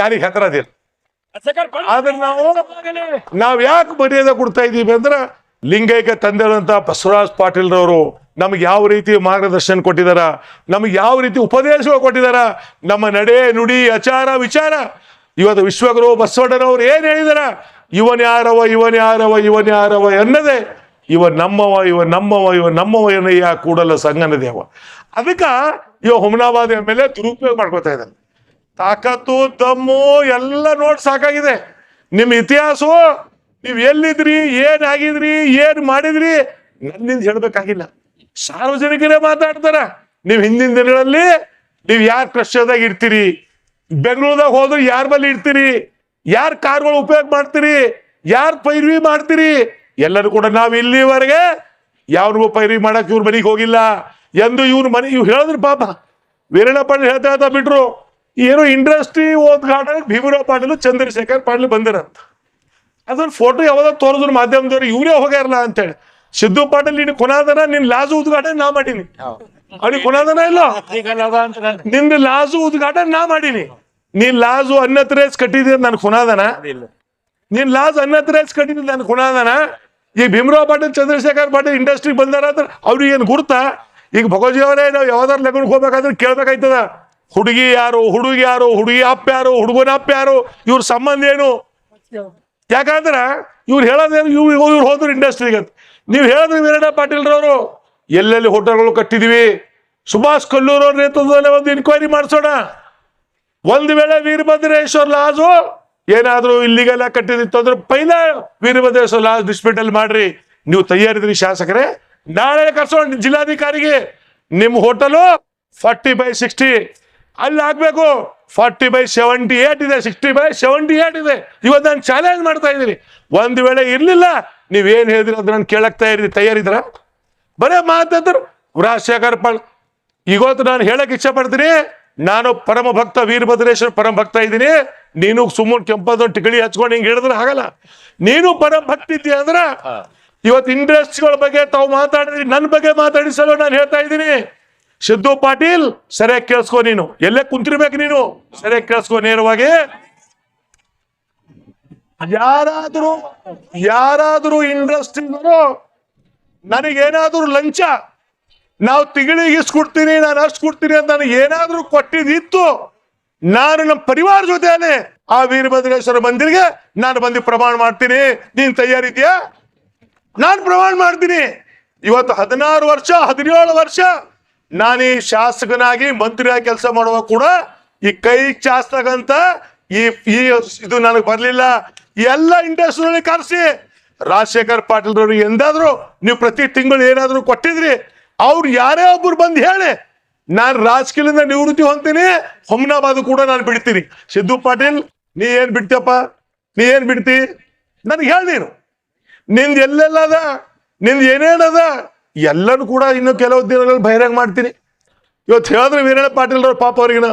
ಯಾರಿಗೆ ಹೆದರದಿಲ್ಲ. ಆದ್ರೆ ನಾವು ನಾವ್ ಯಾಕೆ ಮರ್ಯಾದೆ ಕೊಡ್ತಾ ಇದ್ದೀವಿ ಅಂದ್ರೆ ಲಿಂಗೈಕ್ಯ ತಂದೆರಂತ ಬಸವರಾಜ್ ಪಾಟೀಲ್ರವರು ನಮ್ಗೆ ಯಾವ ರೀತಿ ಮಾರ್ಗದರ್ಶನ ಕೊಟ್ಟಿದಾರ, ನಮ್ಗೆ ಯಾವ ರೀತಿ ಉಪದೇಶಗಳು ಕೊಟ್ಟಿದಾರ, ನಮ್ಮ ನಡೆ, ನುಡಿ ಆಚಾರ ವಿಚಾರ. ಇವತ್ತು ವಿಶ್ವಗುರು ಬಸವಣ್ಣನವ್ರು ಏನ್ ಹೇಳಿದಾರ? ಇವನ್ ಯಾರವ ಇವನ್ ಯಾರವ ಇವನ್ ಯಾರವ ಎನ್ನದೆ ಇವ ನಮ್ಮವ ಇವ ನಮ್ಮವ ಇವ ನಮ್ಮವ ಏನಯ್ಯ ಕೂಡಲ ಸಂಗನ ದೇವ. ಅದಕ್ಕ ಇವ ಹುಮನಾಬಾದ್ ಮೇಲೆ ದುರುಪಯೋಗ ಮಾಡ್ಕೊತಾ ಇದ್ದಾನೆ ತಾಕತ್ತು ತಮ್ಮು ಎಲ್ಲ ನೋಡಿ ಸಾಕಾಗಿದೆ. ನಿಮ್ಮ ಇತಿಹಾಸವು ನೀವು ಎಲ್ಲಿದ್ರಿ, ಏನ್ ಆಗಿದ್ರಿ, ಏನ್ ಮಾಡಿದ್ರಿ ನನ್ನಿಂದ ಹೇಳ್ಬೇಕಾಗಿಲ್ಲ. ಸಾರ್ವಜನಿಕರೇ ಮಾತಾಡ್ತಾರ. ನೀವು ಹಿಂದಿನ ದಿನಗಳಲ್ಲಿ ನೀವು ಯಾರ್ ಕ್ರಶ್ಯದಾಗ ಇರ್ತೀರಿ, ಬೆಂಗಳೂರದಾಗ ಹೋದ್ರೆ ಯಾರ ಬಲ್ಲಿ ಇರ್ತೀರಿ, ಯಾರ್ ಕಾರ್ಗಳು ಉಪಯೋಗ ಮಾಡ್ತೀರಿ, ಯಾರ್ ಪೈರ್ವಿ ಮಾಡ್ತೀರಿ, ಎಲ್ಲರೂ ಕೂಡ ನಾವು ಇಲ್ಲಿವರೆಗೆ ಯಾವ್ರಿಗೂ ಪೈರ್ವಿ ಮಾಡಕ್ ಇವ್ರ ಮನೆಗೆ ಹೋಗಿಲ್ಲ. ಎಂದು ಇವ್ರ ಮನೆ ಇವ್ ಹೇಳಿದ್ರು ಪಾಪ. ವೀರಣ್ಣ ಹೇಳ್ತಾ ಹೇಳ್ತಾ ಬಿಟ್ರು ಏನೋ ಇಂಡಸ್ಟ್ರಿ ಉದ್ಘಾಟನೆ ಭೀಮರಾವ್ ಪಾಟೀಲ್, ಚಂದ್ರಶೇಖರ್ ಪಾಟೀಲ್ ಬಂದಿರಂತ. ಅದೊಂದು ಫೋಟೋ ಯಾವ್ದೋ ತೋರಿದ್ರು ಮಾಧ್ಯಮದವ್ರು, ಇವರೇ ಹೋಗ್ಯಾರಲ್ಲ ಅಂತೇಳಿ. ಸಿದ್ದು ಪಾಟೀಲ್, ನೀನು ಕೊನಾದನ, ನಿನ್ ಲಾಜು ಉದ್ಘಾಟನೆ ನಾ ಮಾಡೀನಿ. ಅವ್ನಿಗೆ ಕೊನಾದನ ಇಲ್ಲ? ನಿಂದ ಲಾಜು ಉದ್ಘಾಟನೆ ನಾ ಮಾಡೀನಿ. ನೀನ್ ಲಾಜು ಅನ್ನತ್ ರೇಸ್ ಕಟ್ಟಿದ್ರೆ ನನ್ ಕೊನಾದನ? ನೀನ್ ಲಾಜ್ ಅನ್ನತ್ ರೇಸ್ ಕಟ್ಟಿದ್ರೆ ನನ್ ಕೊನಾದನ? ಈಗ ಭೀಮರಾವ್ ಪಾಟೀಲ್, ಚಂದ್ರಶೇಖರ್ ಪಾಟೀಲ್ ಇಂಡಸ್ಟ್ರಿ ಬಂದಾರ ಅಂತ ಅವ್ರಿಗೆ ಏನ್ ಗುರ್ತ? ಈಗ ಭಗೋಜಿ ಅವರೇ ನಾವು ಯಾವ್ದಾರ ಲಗ್ನಕ್ಕೆ ಹೋಗ್ಬೇಕಾದ್ರೆ ಕೇಳ್ಬೇಕಾಯ್ತದ? ಹುಡುಗಿ ಯಾರು ಹುಡುಗಿ ಯಾರು, ಹುಡುಗಿ ಅಪ್ಪ ಯಾರು, ಹುಡುಗನ ಅಪ್ಪ ಯಾರು, ಇವ್ರ ಸಂಬಂಧ ಏನು? ಯಾಕಂದ್ರ ಇವ್ರು ಹೇಳೋದೇನು ಇವ್ರು ಇವ್ರು ಹೋದ್ರು ಇಂಡಸ್ಟ್ರಿಗೆ ಅಂತ. ನೀವು ಹೇಳಿದ್ರೆ ವೀರಣ್ಣ ಪಾಟೀಲ್ರವರು ಎಲ್ಲೆಲ್ಲಿ ಹೋಟೆಲ್ಗಳು ಕಟ್ಟಿದೀವಿ? ಸುಭಾಷ್ ಕಲ್ಲೂರ್ ಅವ್ರ ನೇತೃತ್ವದಲ್ಲಿ ಒಂದು ಇನ್ಕ್ವೈರಿ ಮಾಡಿಸೋಣ. ಒಂದು ವೇಳೆ ವೀರಭದ್ರೇಶ್ವರ್ ಲಾಜು, ಏನಾದ್ರೂ ಇಲ್ಲಿಗೆಲ್ಲ ಕಟ್ಟಿದಿತ್ತು ಅಂದ್ರೆ ಪೈಲ ವೀರಭದ್ರೇಶ್ವರ್ ಲಾಜ್ ಡಿಸ್ಪಿಟಲ್ ಮಾಡ್ರಿ. ನೀವು ತಯಾರಿದ್ರಿ ಶಾಸಕರೇ. ನಾಳೆ ಕರ್ಸೋಣ ಜಿಲ್ಲಾಧಿಕಾರಿಗೆ. ನಿಮ್ಮ ಹೋಟೆಲು ಫಾರ್ಟಿ ಬೈ ಸಿಕ್ಸ್ಟಿ ಅಲ್ಲಿ ಹಾಕ್ಬೇಕು ಫಾರ್ಟಿ ಬೈ ಸೆವೆಂಟಿ ಏಟ್ ಇದೆ ಸಿಕ್ಸ್ಟಿ ಬೈ ಸೆವೆಂಟಿ ಏಟ್ ಇದೆ. ಇವತ್ತು ನಾನು ಚಾಲೆಂಜ್ ಮಾಡ್ತಾ ಇದ್ದೀನಿ. ಒಂದು ವೇಳೆ ಇರ್ಲಿಲ್ಲ ನೀವೇನು ಹೇಳಿದ್ರಿ ಅದು ನಾನು ಕೇಳಕ್ ತಯಾರಿ ತಯಾರಿದ್ರ ಬರೇ ಮಾತಾದ್ರು. ರಾಜಶೇಖರ್ ಪಾಳ್ ಇವತ್ತು ನಾನು ಹೇಳಕ್ ಇಚ್ಛೆ ಪಡ್ತೀನಿ ನಾನು ಪರಮ ಭಕ್ತ ವೀರಭದ್ರೇಶ್ವರ ಪರಮ ಭಕ್ತ ಇದ್ದೀನಿ. ನೀನು ಸುಮ್ಮನೆ ಕೆಂಪದೊಂದು ಟಿಕಳಿ ಹಚ್ಕೊಂಡು ಹಿಂಗೆ ಹೇಳಿದ್ರೆ ಆಗಲ್ಲ. ನೀನು ಪರಮ ಭಕ್ತ ಇದ್ದೀಯ ಅಂದ್ರೆ ಇವತ್ತು ಇಂಡಸ್ಟ್ರಿಗಳ ಬಗ್ಗೆ ತಾವು ಮಾತಾಡಿದ್ರಿ ನನ್ನ ಬಗ್ಗೆ ಮಾತಾಡಿಸಲು ನಾನು ಹೇಳ್ತಾ ಇದ್ದೀನಿ. ಸಿದ್ದು ಪಾಟೀಲ್ ಸರಿಯಾಗಿ ಕೇಳಿಸ್ಕೊ ನೀನು. ಎಲ್ಲೇ ಕುಂತಿರ್ಬೇಕು ನೀನು? ಸರಿಯಾಗಿ ಕೇಳಿಸ್ಕೊ ನೇರವಾಗಿ. ಯಾರಾದರೂ ಯಾರಾದರೂ ಇಂಡಸ್ಟ್ರಿನವರು ನನಗೇನಾದರೂ ಲಂಚ, ನಾವು ತಿಂಗಳಿಗೆ ಇಷ್ಟು ಕೊಡ್ತೀನಿ ನಾನು ಅಷ್ಟು ಕೊಡ್ತೀನಿ ಅಂತ ನನಗೆ ಏನಾದ್ರೂ ಕೊಟ್ಟಿದ್ದಿತ್ತು, ನಾನು ನಮ್ಮ ಪರಿವಾರ ಜೊತೆಯಲ್ಲಿ ಆ ವೀರಭದ್ರೇಶ್ವರ ಮಂದಿರಿಗೆ ನಾನು ಬಂದು ಪ್ರಮಾಣ ಮಾಡ್ತೀನಿ. ನೀನ್ ತಯಾರಿದ್ಯಾ ನಾನು ಪ್ರಮಾಣ ಮಾಡ್ತೀನಿ. ಇವತ್ತು ಹದಿನಾರು ವರ್ಷ, ಹದಿನೇಳು ವರ್ಷ ನಾನು ಶಾಸಕನಾಗಿ ಮಂತ್ರಿಯಾಗಿ ಕೆಲಸ ಮಾಡುವಾಗ ಕೂಡ ಈ ಕೈ ಚಾಸ್ತಾಗಂತ ಈ ಇದು ನನಗೆ ಬರಲಿಲ್ಲ. ಎಲ್ಲ ಇಂಡಸ್ಟ್ರಿ ಕರೆಸಿ ರಾಜಶೇಖರ್ ಪಾಟೀಲ್ ಅವ್ರಿಗೆ ಎಂದಾದ್ರು ನೀವು ಪ್ರತಿ ತಿಂಗಳು ಏನಾದರೂ ಕೊಟ್ಟಿದ್ರಿ, ಅವ್ರು ಯಾರೇ ಒಬ್ಬರು ಬಂದು ಹೇಳಿ, ನಾನು ರಾಜಕೀಯದಿಂದ ನಿವೃತ್ತಿ ಹೊಂತೀನಿ ಹೊಮ್ನಾಬಾದ್ ಕೂಡ ನಾನು ಬಿಡ್ತೀನಿ. ಸಿದ್ದು ಪಾಟೀಲ್, ನೀ ಏನು ಬಿಡ್ತೀಯಪ್ಪ? ನೀ ಏನು ಬಿಡ್ತಿ? ನನಗೆ ಹೇಳಿ ನೀನು. ನಿಂದು ಎಲ್ಲೆಲ್ಲದ ನಿಂದ ಏನೇನದ ಎಲ್ಲನೂ ಕೂಡ ಇನ್ನು ಕೆಲವು ದಿನಗಳಲ್ಲಿ ಬಹಿರಂಗ ಮಾಡ್ತೀನಿ. ಇವತ್ತು ಹೇಳಿದ್ರೆ ವೀರಣ್ಣ ಅವರು ಪಾಪ ಅವ್ರಿಗಿನ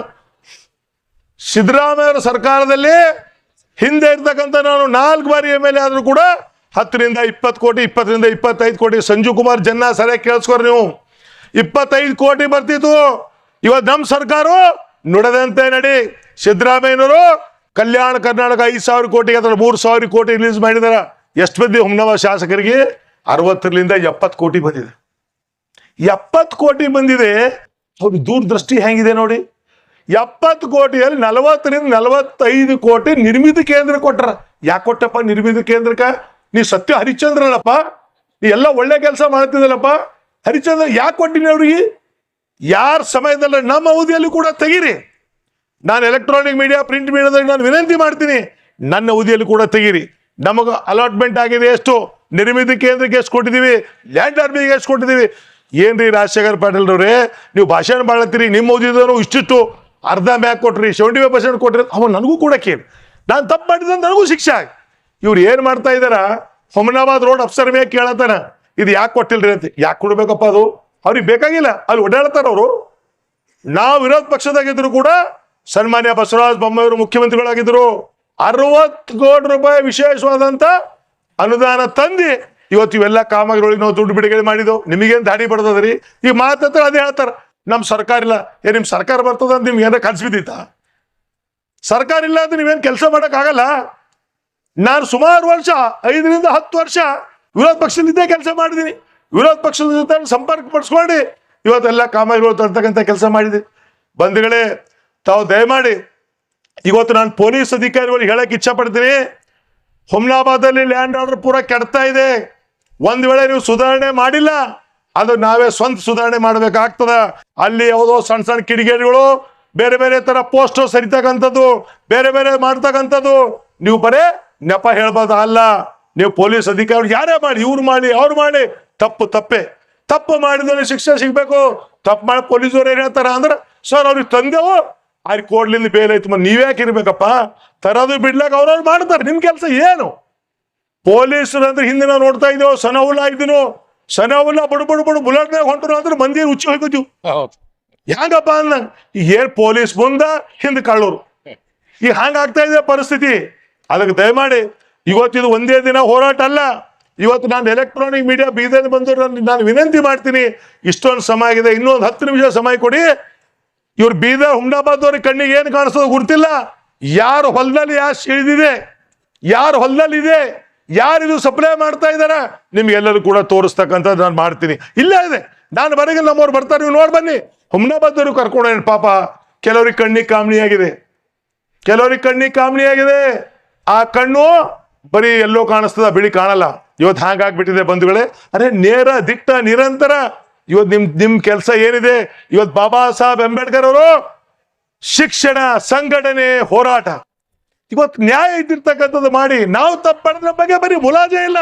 ಸಿದ್ದರಾಮಯ್ಯ ಸರ್ಕಾರದಲ್ಲಿ ಹಿಂದೆ ಇರ್ತಕ್ಕಂಥ ನಾನು ನಾಲ್ಕು ಬಾರಿ ಎಂ ಎಲ್ ಎ ಆದರೂ ಕೂಡ ಹತ್ತರಿಂದ ಇಪ್ಪತ್ತು ಕೋಟಿ, ಇಪ್ಪತ್ತರಿಂದ ಇಪ್ಪತ್ತೈದು ಕೋಟಿ ಸಂಜು ಕುಮಾರ್ ಜನ್ನ ಸರಿಯಾಗಿ ಕೇಳಿಸ್ಕೊರಿ ನೀವು. ಇಪ್ಪತ್ತೈದು ಕೋಟಿ ಬರ್ತಿತ್ತು. ಇವತ್ತು ನಮ್ಮ ಸರ್ಕಾರ ನುಡದಂತೆ ನಡಿ. ಸಿದ್ದರಾಮಯ್ಯನವರು ಕಲ್ಯಾಣ ಕರ್ನಾಟಕ ಐದು ಸಾವಿರ ಕೋಟಿ ಅಥವಾ ಮೂರು ಸಾವಿರ ಕೋಟಿ ರಿಲೀಸ್ ಮಾಡಿದಾರ. ಎಷ್ಟು ಬಂದಿ ಹುಮ್ನವ ಶಾಸಕರಿಗೆ? ಅರವತ್ತರಿಂದ ಎಪ್ಪತ್ತು ಕೋಟಿ ಬಂದಿದೆ. ಎಪ್ಪತ್ತು ಕೋಟಿ ಬಂದಿದೆ. ಅವ್ರಿಗೆ ದೂರದೃಷ್ಟಿ ಹೆಂಗಿದೆ ನೋಡಿ. ಎಪ್ಪತ್ತು ಕೋಟಿಯಲ್ಲಿ ನಲವತ್ತರಿಂದ ನಲವತ್ತೈದು ಕೋಟಿ ನಿರ್ಮಿತ ಕೇಂದ್ರ ಕೊಟ್ರ. ಯಾಕೆ ಕೊಟ್ಟಪ್ಪ ನಿರ್ಮಿತ ಕೇಂದ್ರಕ್ಕ? ನೀ ಸತ್ಯ ಹರಿಶ್ಚಂದ್ರನಪ್ಪ ನೀ ಎಲ್ಲ ಒಳ್ಳೆ ಕೆಲಸ ಮಾಡ್ತಿದ್ದಲ್ಲಪ್ಪ. ಹರಿಶ್ಚಂದ್ರ ಯಾಕೆ ಕೊಟ್ಟಿನಿ ಅವ್ರಿಗೆ? ಯಾರ ಸಮಯದಲ್ಲಿ ನಮ್ಮ ಅವಧಿಯಲ್ಲಿ ಕೂಡ ತೆಗೀರಿ. ನಾನು ಎಲೆಕ್ಟ್ರಾನಿಕ್ ಮೀಡಿಯಾ ಪ್ರಿಂಟ್ ಮೀಡಿಯಾದಲ್ಲಿ ನಾನು ವಿನಂತಿ ಮಾಡ್ತೀನಿ. ನನ್ನ ಅವಧಿಯಲ್ಲಿ ಕೂಡ ತೆಗೀರಿ. ನಮಗೆ ಅಲಾಟ್ಮೆಂಟ್ ಆಗಿದೆ ಎಷ್ಟು? ನಿರ್ಮಿತಿ ಕೇಂದ್ರಕ್ಕೆ ಎಷ್ಟು ಕೊಟ್ಟಿದ್ದೀವಿ ಲ್ಯಾಂಡ್ ಆರ್ಮಿಗೆ ಎಷ್ಟು ಕೊಟ್ಟಿದ್ದೀವಿ ಏನ್ರಿ ರಾಜಶೇಖರ್ ಪಾಟೀಲ್ ಅವ್ರೆ, ನೀವು ಭಾಷಣ ಮಾಡತ್ತೀರಿ ನಿಮ್ಮ ಓದಿದ್ರು ಇಷ್ಟಿಷ್ಟು ಅರ್ಧ ಮ್ಯಾಕ್ ಕೊಟ್ರಿ ಸೆವೆಂಟಿ ಫೈವ್ ಪರ್ಸೆಂಟ್ ಕೊಟ್ರಿ, ಅವ ನನಗೂ ಕೂಡ ಕೇಳಿ. ನಾನು ತಪ್ಪು ಮಾಡಿದ್ರೆ ನನಗೂ ಶಿಕ್ಷೆ ಆಗಿ. ಇವ್ರು ಏನು ಮಾಡ್ತಾ ಇದಾರ ಹೊಮನಾಬಾದ್ ರೋಡ್ ಅಫ್ಸರ್ ಮೇಲೆ ಕೇಳತ್ತಾನ. ಇದು ಯಾಕೆ ಕೊಟ್ಟಿಲ್ರಿ ಅಂತ, ಯಾಕೆ ಕೊಡ್ಬೇಕಪ್ಪ ಅದು? ಅವ್ರಿಗೆ ಬೇಕಾಗಿಲ್ಲ, ಅಲ್ಲಿ ಓಡಾಡ್ತಾರ ಅವರು. ನಾವು ವಿರೋಧ ಪಕ್ಷದಾಗಿದ್ರು ಕೂಡ ಸನ್ಮಾನ್ಯ ಬಸವರಾಜ ಬೊಮ್ಮಾಯಿಯವರು ಮುಖ್ಯಮಂತ್ರಿಗಳಾಗಿದ್ರು. ಅರವತ್ತು ಕೋಟಿ ರೂಪಾಯಿ ವಿಶೇಷವಾದಂತ ಅನುದಾನ ತಂದು ಇವತ್ತು ಇವೆಲ್ಲ ಕಾಮಗಾರಿಗಳಿಗೆ ನಾವು ದುಡ್ಡು ಬಿಡುಗಡೆ ಮಾಡಿದೆವು. ನಿಮಗೇನು ದಾಡಿ ಬರ್ತದ್ರಿ ಈಗ ಮಾತತ್ರ ಅದೇ ಹೇಳ್ತಾರ. ನಮ್ಮ ಸರ್ಕಾರ ಇಲ್ಲ. ಏ ನಿಮ್ಮ ಸರ್ಕಾರ ಬರ್ತದ ಅಂತ ನಿಮ್ಗೆ ಏನಾರ ಕನ್ಸ್ಬಿದ್ದಿತ್ತ ಸರ್ಕಾರ ಇಲ್ಲ ಅಂದ್ರೆ ನೀವೇನು ಕೆಲಸ ಆಗಲ್ಲ ನಾನು ಸುಮಾರು ವರ್ಷ, ಐದರಿಂದ ಹತ್ತು ವರ್ಷ ವಿರೋಧ ಪಕ್ಷದಲ್ಲಿದ್ದೇ ಕೆಲಸ ಮಾಡಿದ್ದೀನಿ. ವಿರೋಧ ಪಕ್ಷದ ಜೊತೆ ಸಂಪರ್ಕ ಪಡಿಸ್ಕೊಂಡು ಇವತ್ತೆಲ್ಲ ಕಾಮಗಾರಿಗಳು ತರ್ತಕ್ಕಂಥ ಕೆಲಸ ಮಾಡಿದೆ. ಬಂಧುಗಳೇ, ತಾವು ದಯಮಾಡಿ, ಇವತ್ತು ನಾನು ಪೊಲೀಸ್ ಅಧಿಕಾರಿಗಳಿಗೆ ಹೇಳಕ್ಕೆ ಇಚ್ಛೆ ಪಡ್ತೀನಿ ಹುಮ್ನಾಬಾದಲ್ಲಿ ಲ್ಯಾಂಡ್ ಆರ್ಡರ್ ಪೂರ ಕೆಡ್ತಾ ಇದೆ. ಒಂದ್ ವೇಳೆ ನೀವು ಸುಧಾರಣೆ ಮಾಡಿಲ್ಲ, ಅದು ನಾವೇ ಸ್ವಂತ ಸುಧಾರಣೆ ಮಾಡ್ಬೇಕಾಗ್ತದ. ಅಲ್ಲಿ ಯಾವುದೋ ಸಣ್ಣ ಸಣ್ಣ ಕಿಡಿಗೇಡಿಗಳು, ಬೇರೆ ಬೇರೆ ತರ ಪೋಸ್ಟರ್ ಸರಿತಕ್ಕಂಥದ್ದು, ಬೇರೆ ಬೇರೆ ಮಾಡ್ತಕ್ಕಂಥದ್ದು. ನೀವು ಬರೇ ನೆಪ ಹೇಳ್ಬೋದು, ಅಲ್ಲ, ನೀವು ಪೊಲೀಸ್ ಅಧಿಕಾರಿ ಯಾರೇ ಮಾಡಿ, ಇವ್ರು ಮಾಡಿ, ಅವ್ರು ಮಾಡಿ, ತಪ್ಪು ತಪ್ಪೆ. ತಪ್ಪು ಮಾಡಿದ್ರೆ ಶಿಕ್ಷೆ ಸಿಗ್ಬೇಕು, ತಪ್ಪು ಮಾಡಿ ಪೊಲೀಸರು ಏನ್ ಹೇಳ್ತಾರ ಅಂದ್ರೆ, ಸರ್, ಅವ್ರಿಗೆ ತಂದೆವು ಅವ್ರಿಗೆ ಕೋಡ್ಲಿಂದ ಬೇಲ್ ಐತು ಮತ್ತೆ ನೀವ್ಯಾಕೆ ಇರ್ಬೇಕಪ್ಪ? ತರೋದು ಬಿಡ್ಲಾಕ ಅವ್ರವ್ರು ಮಾಡ್ತಾರೆ. ನಿಮ್ ಕೆಲಸ ಏನು? ಪೊಲೀಸರು ಅಂದ್ರೆ ಹಿಂದೆ ನಾವು ನೋಡ್ತಾ ಇದ್ದೇವೆ ಸನಹುಲ್ಲ ಇದ್ದೀನು ಸನಹುಲ್ಲ ಬಡು ಬಡ ಬುಲೆಟ್ ಬುಲೆಟ್ನಾಗ ಹೊಂಟರು ಅಂದ್ರೆ ಮಂದಿ ಹುಚ್ಚಿ ಹೋಗ್ತೀವಿ ಹೆಂಗಪ್ಪ ಅನ್ನ ಏನ್ ಪೊಲೀಸ್ ಮುಂದ ಹಿಂದೆ ಕಳ್ಳೋರು. ಈಗ ಹಂಗಾಗ್ತಾ ಇದೆ ಪರಿಸ್ಥಿತಿ. ಅದಕ್ಕೆ ದಯಮಾಡಿ ಇವತ್ತಿದು ಒಂದೇ ದಿನ ಹೋರಾಟ ಅಲ್ಲ. ಇವತ್ತು ನಾನು ಎಲೆಕ್ಟ್ರಾನಿಕ್ ಮೀಡಿಯಾ ಬೀದರ್ ಬಂದು ನಾನು- ನಾನು ವಿನಂತಿ ಮಾಡ್ತೀನಿ. ಇಷ್ಟೊಂದು ಸಮಯ ಆಗಿದೆ. ಇನ್ನೊಂದು ಹತ್ತು ನಿಮಿಷ ಸಮಯ ಕೊಡಿ. ಇವ್ರು ಬೀದರ್ ಹುಮ್ನಾಬಾದ್ ಅವ್ರ ಕಣ್ಣಿಗೆ ಏನು ಕಾಣಿಸೋದು ಗೊತ್ತಿಲ್ಲ. ಯಾರು ಹೊಲದಲ್ಲಿ ಯಾರು ಇಳಿದಿದೆ ಯಾರು ಹೊಲದಲ್ಲಿ ಇದೆ ಯಾರು ಇದು ಸಪ್ಲೈ ಮಾಡ್ತಾ ಇದಾರ ನಿಮ್ಗೆಲ್ಲರೂ ಕೂಡ ತೋರಿಸ್ತಕ್ಕಂಥದ್ದು ನಾನು ಮಾಡ್ತೀನಿ. ಇಲ್ಲ ಇದೆ. ನಾನು ಬರಗಿಲ್ಲ, ನಮ್ಮವ್ರು ಬರ್ತಾರೆ, ನೀವು ನೋಡಿ ಬನ್ನಿ. ಹುಮ್ನಾಬಾದವ್ರು ಕರ್ಕೊಂಡೇನು ಪಾಪ. ಕೆಲವ್ರಿಗೆ ಕಣ್ಣಿಗೆ ಕಾಮಣಿ ಆಗಿದೆ ಕೆಲವ್ರಿಗೆ ಕಣ್ಣಿಗೆ ಕಾಮಣಿ ಆಗಿದೆ ಆ ಕಣ್ಣು ಬರೀ ಎಲ್ಲೋ ಕಾಣಿಸ್ತದ, ಬಿಳಿ ಕಾಣಲ್ಲ. ಇವತ್ತು ಹಾಗಾಗ್ಬಿಟ್ಟಿದೆ ಬಂಧುಗಳೇ. ಅರೆ ನೇರ ದಿಟ್ಟ ನಿರಂತರ ಇವತ್ತು ನಿಮ್ ನಿಮ್ ಕೆಲಸ ಏನಿದೆ? ಇವತ್ತು ಬಾಬಾ ಸಾಹೇಬ್ ಅಂಬೇಡ್ಕರ್ ಅವರು ಶಿಕ್ಷಣ ಸಂಘಟನೆ ಹೋರಾಟ. ಇವತ್ತು ನ್ಯಾಯ ಇದ್ದಿರ್ತಕ್ಕಂಥದ್ದು ಮಾಡಿ. ನಾವು ತಪ್ಪು ಬಗ್ಗೆ ಬರೀ ಮುಲಾಜೆ ಇಲ್ಲ.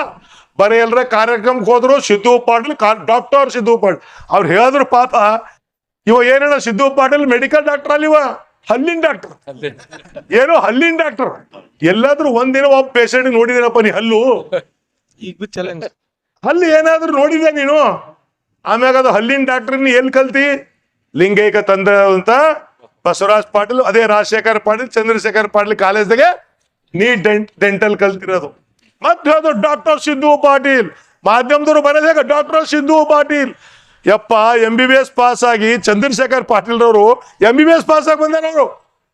ಬರೀ ಎಲ್ಲರ ಕಾರ್ಯಕ್ರಮಕ್ಕೆ ಹೋದ್ರು ಸಿದ್ದು ಪಾಟೀಲ್ ಡಾಕ್ಟರ್ ಸಿದ್ದು ಪಾಟೀಲ್. ಅವ್ರು ಹೇಳಿದ್ರು ಪಾಪ ಇವ ಏನೇನ ಸಿದ್ದು ಪಾಟೀಲ್ ಮೆಡಿಕಲ್ ಡಾಕ್ಟರ್ ಅಲ್ಲಿವ ಹಲ್ಲಿನ ಡಾಕ್ಟರ್ ಏನೋ ಹಲ್ಲಿನ ಡಾಕ್ಟರ್ ಎಲ್ಲಾದ್ರೂ ಒಂದಿನ ಒಬ್ಬ ಪೇಷಂಟ್ ನೋಡಿದಿರಪ್ಪ ನೀ ಹಲ್ಲು. ಹಲ್ಲು ಏನಾದ್ರೂ ನೋಡಿದ್ಯಾ ನೀನು? ಆಮ್ಯಾಗ ಅದು ಹಲ್ಲಿನ ಡಾಕ್ಟರ್ ನೀ ಎಲ್ಲಿ ಕಲ್ತಿ? ಲಿಂಗೈಕ ತಂದ ಅಂತ ಬಸವರಾಜ್ ಪಾಟೀಲ್ ಅದೇ ರಾಜಶೇಖರ್ ಪಾಟೀಲ್ ಚಂದ್ರಶೇಖರ್ ಪಾಟೀಲ್ ಕಾಲೇಜ್ದಾಗೆ ನೀ ಡೆಂಟ್ ಡೆಂಟಲ್ ಕಲ್ತಿರೋದು. ಮತ್ತೆ ಅದು ಡಾಕ್ಟರ್ ಸಿದ್ದು ಪಾಟೀಲ್. ಮಾಧ್ಯಮದವರು ಬರೋದಾಗ ಡಾಕ್ಟರ್ ಸಿದ್ದು ಪಾಟೀಲ್. ಯಪ್ಪ M B B S pass ಆಗಿ ಚಂದ್ರಶೇಖರ್ ಪಾಟೀಲ್ ರವರು M B B S pass ಆಗಿ ಬಂದಾರ ಅವರು.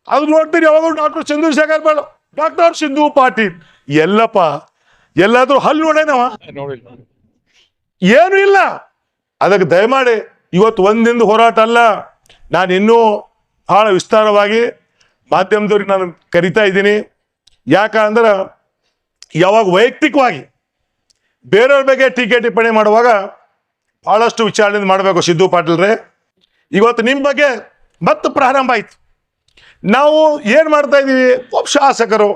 ಅದು ನೋಡ್ತೀರಿ ಯಾವಾಗ ಡಾಕ್ಟರ್ ಚಂದ್ರಶೇಖರ್ ಪಾಟೀಲ್ ಡಾಕ್ಟರ್ ಸಿದ್ದು ಪಾಟೀಲ್. ಎಲ್ಲಪ್ಪ ಎಲ್ಲಾದ್ರೂ ಹಲ್ಲು ನೋಡೇನವ? ಏನೂ ಇಲ್ಲ. ಅದಕ್ಕೆ ದಯಮಾಡಿ ಇವತ್ತು ಒಂದಿಂದ ಹೋರಾಟ ಅಲ್ಲ. ನಾನು ಇನ್ನೂ ಬಹಳ ವಿಸ್ತಾರವಾಗಿ ಮಾಧ್ಯಮದವ್ರಿಗೆ ನಾನು ಕರಿತಾ ಇದ್ದೀನಿ. ಯಾಕಂದ್ರೆ ಯಾವಾಗ ವೈಯಕ್ತಿಕವಾಗಿ ಬೇರೆಯವ್ರ ಬಗ್ಗೆ ಟೀಕೆ ಟಿಪ್ಪಣಿ ಮಾಡುವಾಗ ಬಹಳಷ್ಟು ವಿಚಾರಣೆ ಮಾಡಬೇಕು ಸಿದ್ದು ಪಾಟೀಲ್ರೆ ಇವತ್ತು ನಿಮ್ಮ ಬಗ್ಗೆ ಮತ್ತೆ ಪ್ರಾರಂಭ ಆಯ್ತು. ನಾವು ಏನು ಮಾಡ್ತಾ ಇದ್ದೀವಿ? ಒಬ್ಬ ಶಾಸಕರು.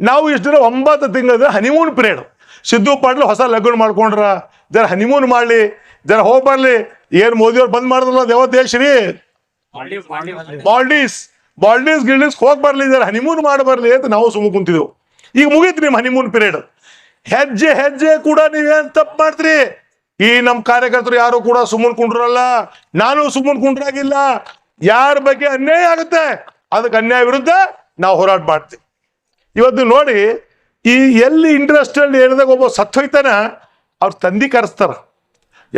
ನಾವು ಇಷ್ಟು ದಿನ ಒಂಬತ್ತು ತಿಂಗಳ ಹನಿಮೂನ್ ಪಿರಿಯಡ್. ಸಿದ್ದು ಪಾಟೀಲ್ ಹೊಸ ಲಗ್ನ ಮಾಡ್ಕೊಂಡ್ರ. ಜರ ಹನಿಮೂನ್ ಮಾಡಲಿ. ಜರ ಹೋಗಿ ಬರ್ಲಿ. ಏನು ಮೋದಿಯವ್ರು ಬಂದ್ ಮಾಡಿದ್ರಲ್ಲ ದೇವ ದೇಶ ರೀ? ಮಾಲ್ಡೀಸ್ ಮಾಲ್ಡೀಸ್ ಗಿಲ್ಡೀಸ್ ಹೋಗಿ ಬರ್ಲಿ ಜರ ಹನಿಮೂನ್ ಮಾಡಿ ಬರ್ಲಿ ಅಂತ ನಾವು ಸುಮ್ಮ ಕುಂತಿದ್ವು. ಈಗ ಮುಗೀತು ನಿಮ್ ಹನಿಮೂನ್ ಪೀರಿಯಡ್. ಹೆಜ್ಜೆ ಹೆಜ್ಜೆ ಕೂಡ ನೀವೇನ್ ತಪ್ಪು ಮಾಡ್ತೀರಿ? ಈ ನಮ್ಮ ಕಾರ್ಯಕರ್ತರು ಯಾರು ಕೂಡ ಸುಮ್ಮನ್ ಕುಂಡ್ರಲ್ಲ. ನಾನು ಸುಮ್ಮನ್ ಕುಂಡ್ರಾಗಿಲ್ಲ. ಯಾರ ಬಗ್ಗೆ ಅನ್ಯಾಯ ಆಗುತ್ತೆ? ಅದಕ್ಕೆ ಅನ್ಯಾಯ ವಿರುದ್ಧ ನಾವು ಹೋರಾಟ ಮಾಡ್ತೀವಿ. ಇವತ್ತು ನೋಡಿ ಈ ಎಲ್ಲಿ ಇಂಟ್ರೆಸ್ಟ್ ಅಲ್ಲಿ ಹೇಳಿದಾಗ ಒಬ್ಬ ಸತ್ತೋಯ್ತಾನ ಅವ್ರ ತಂದಿ ಕರೆಸ್ತಾರ.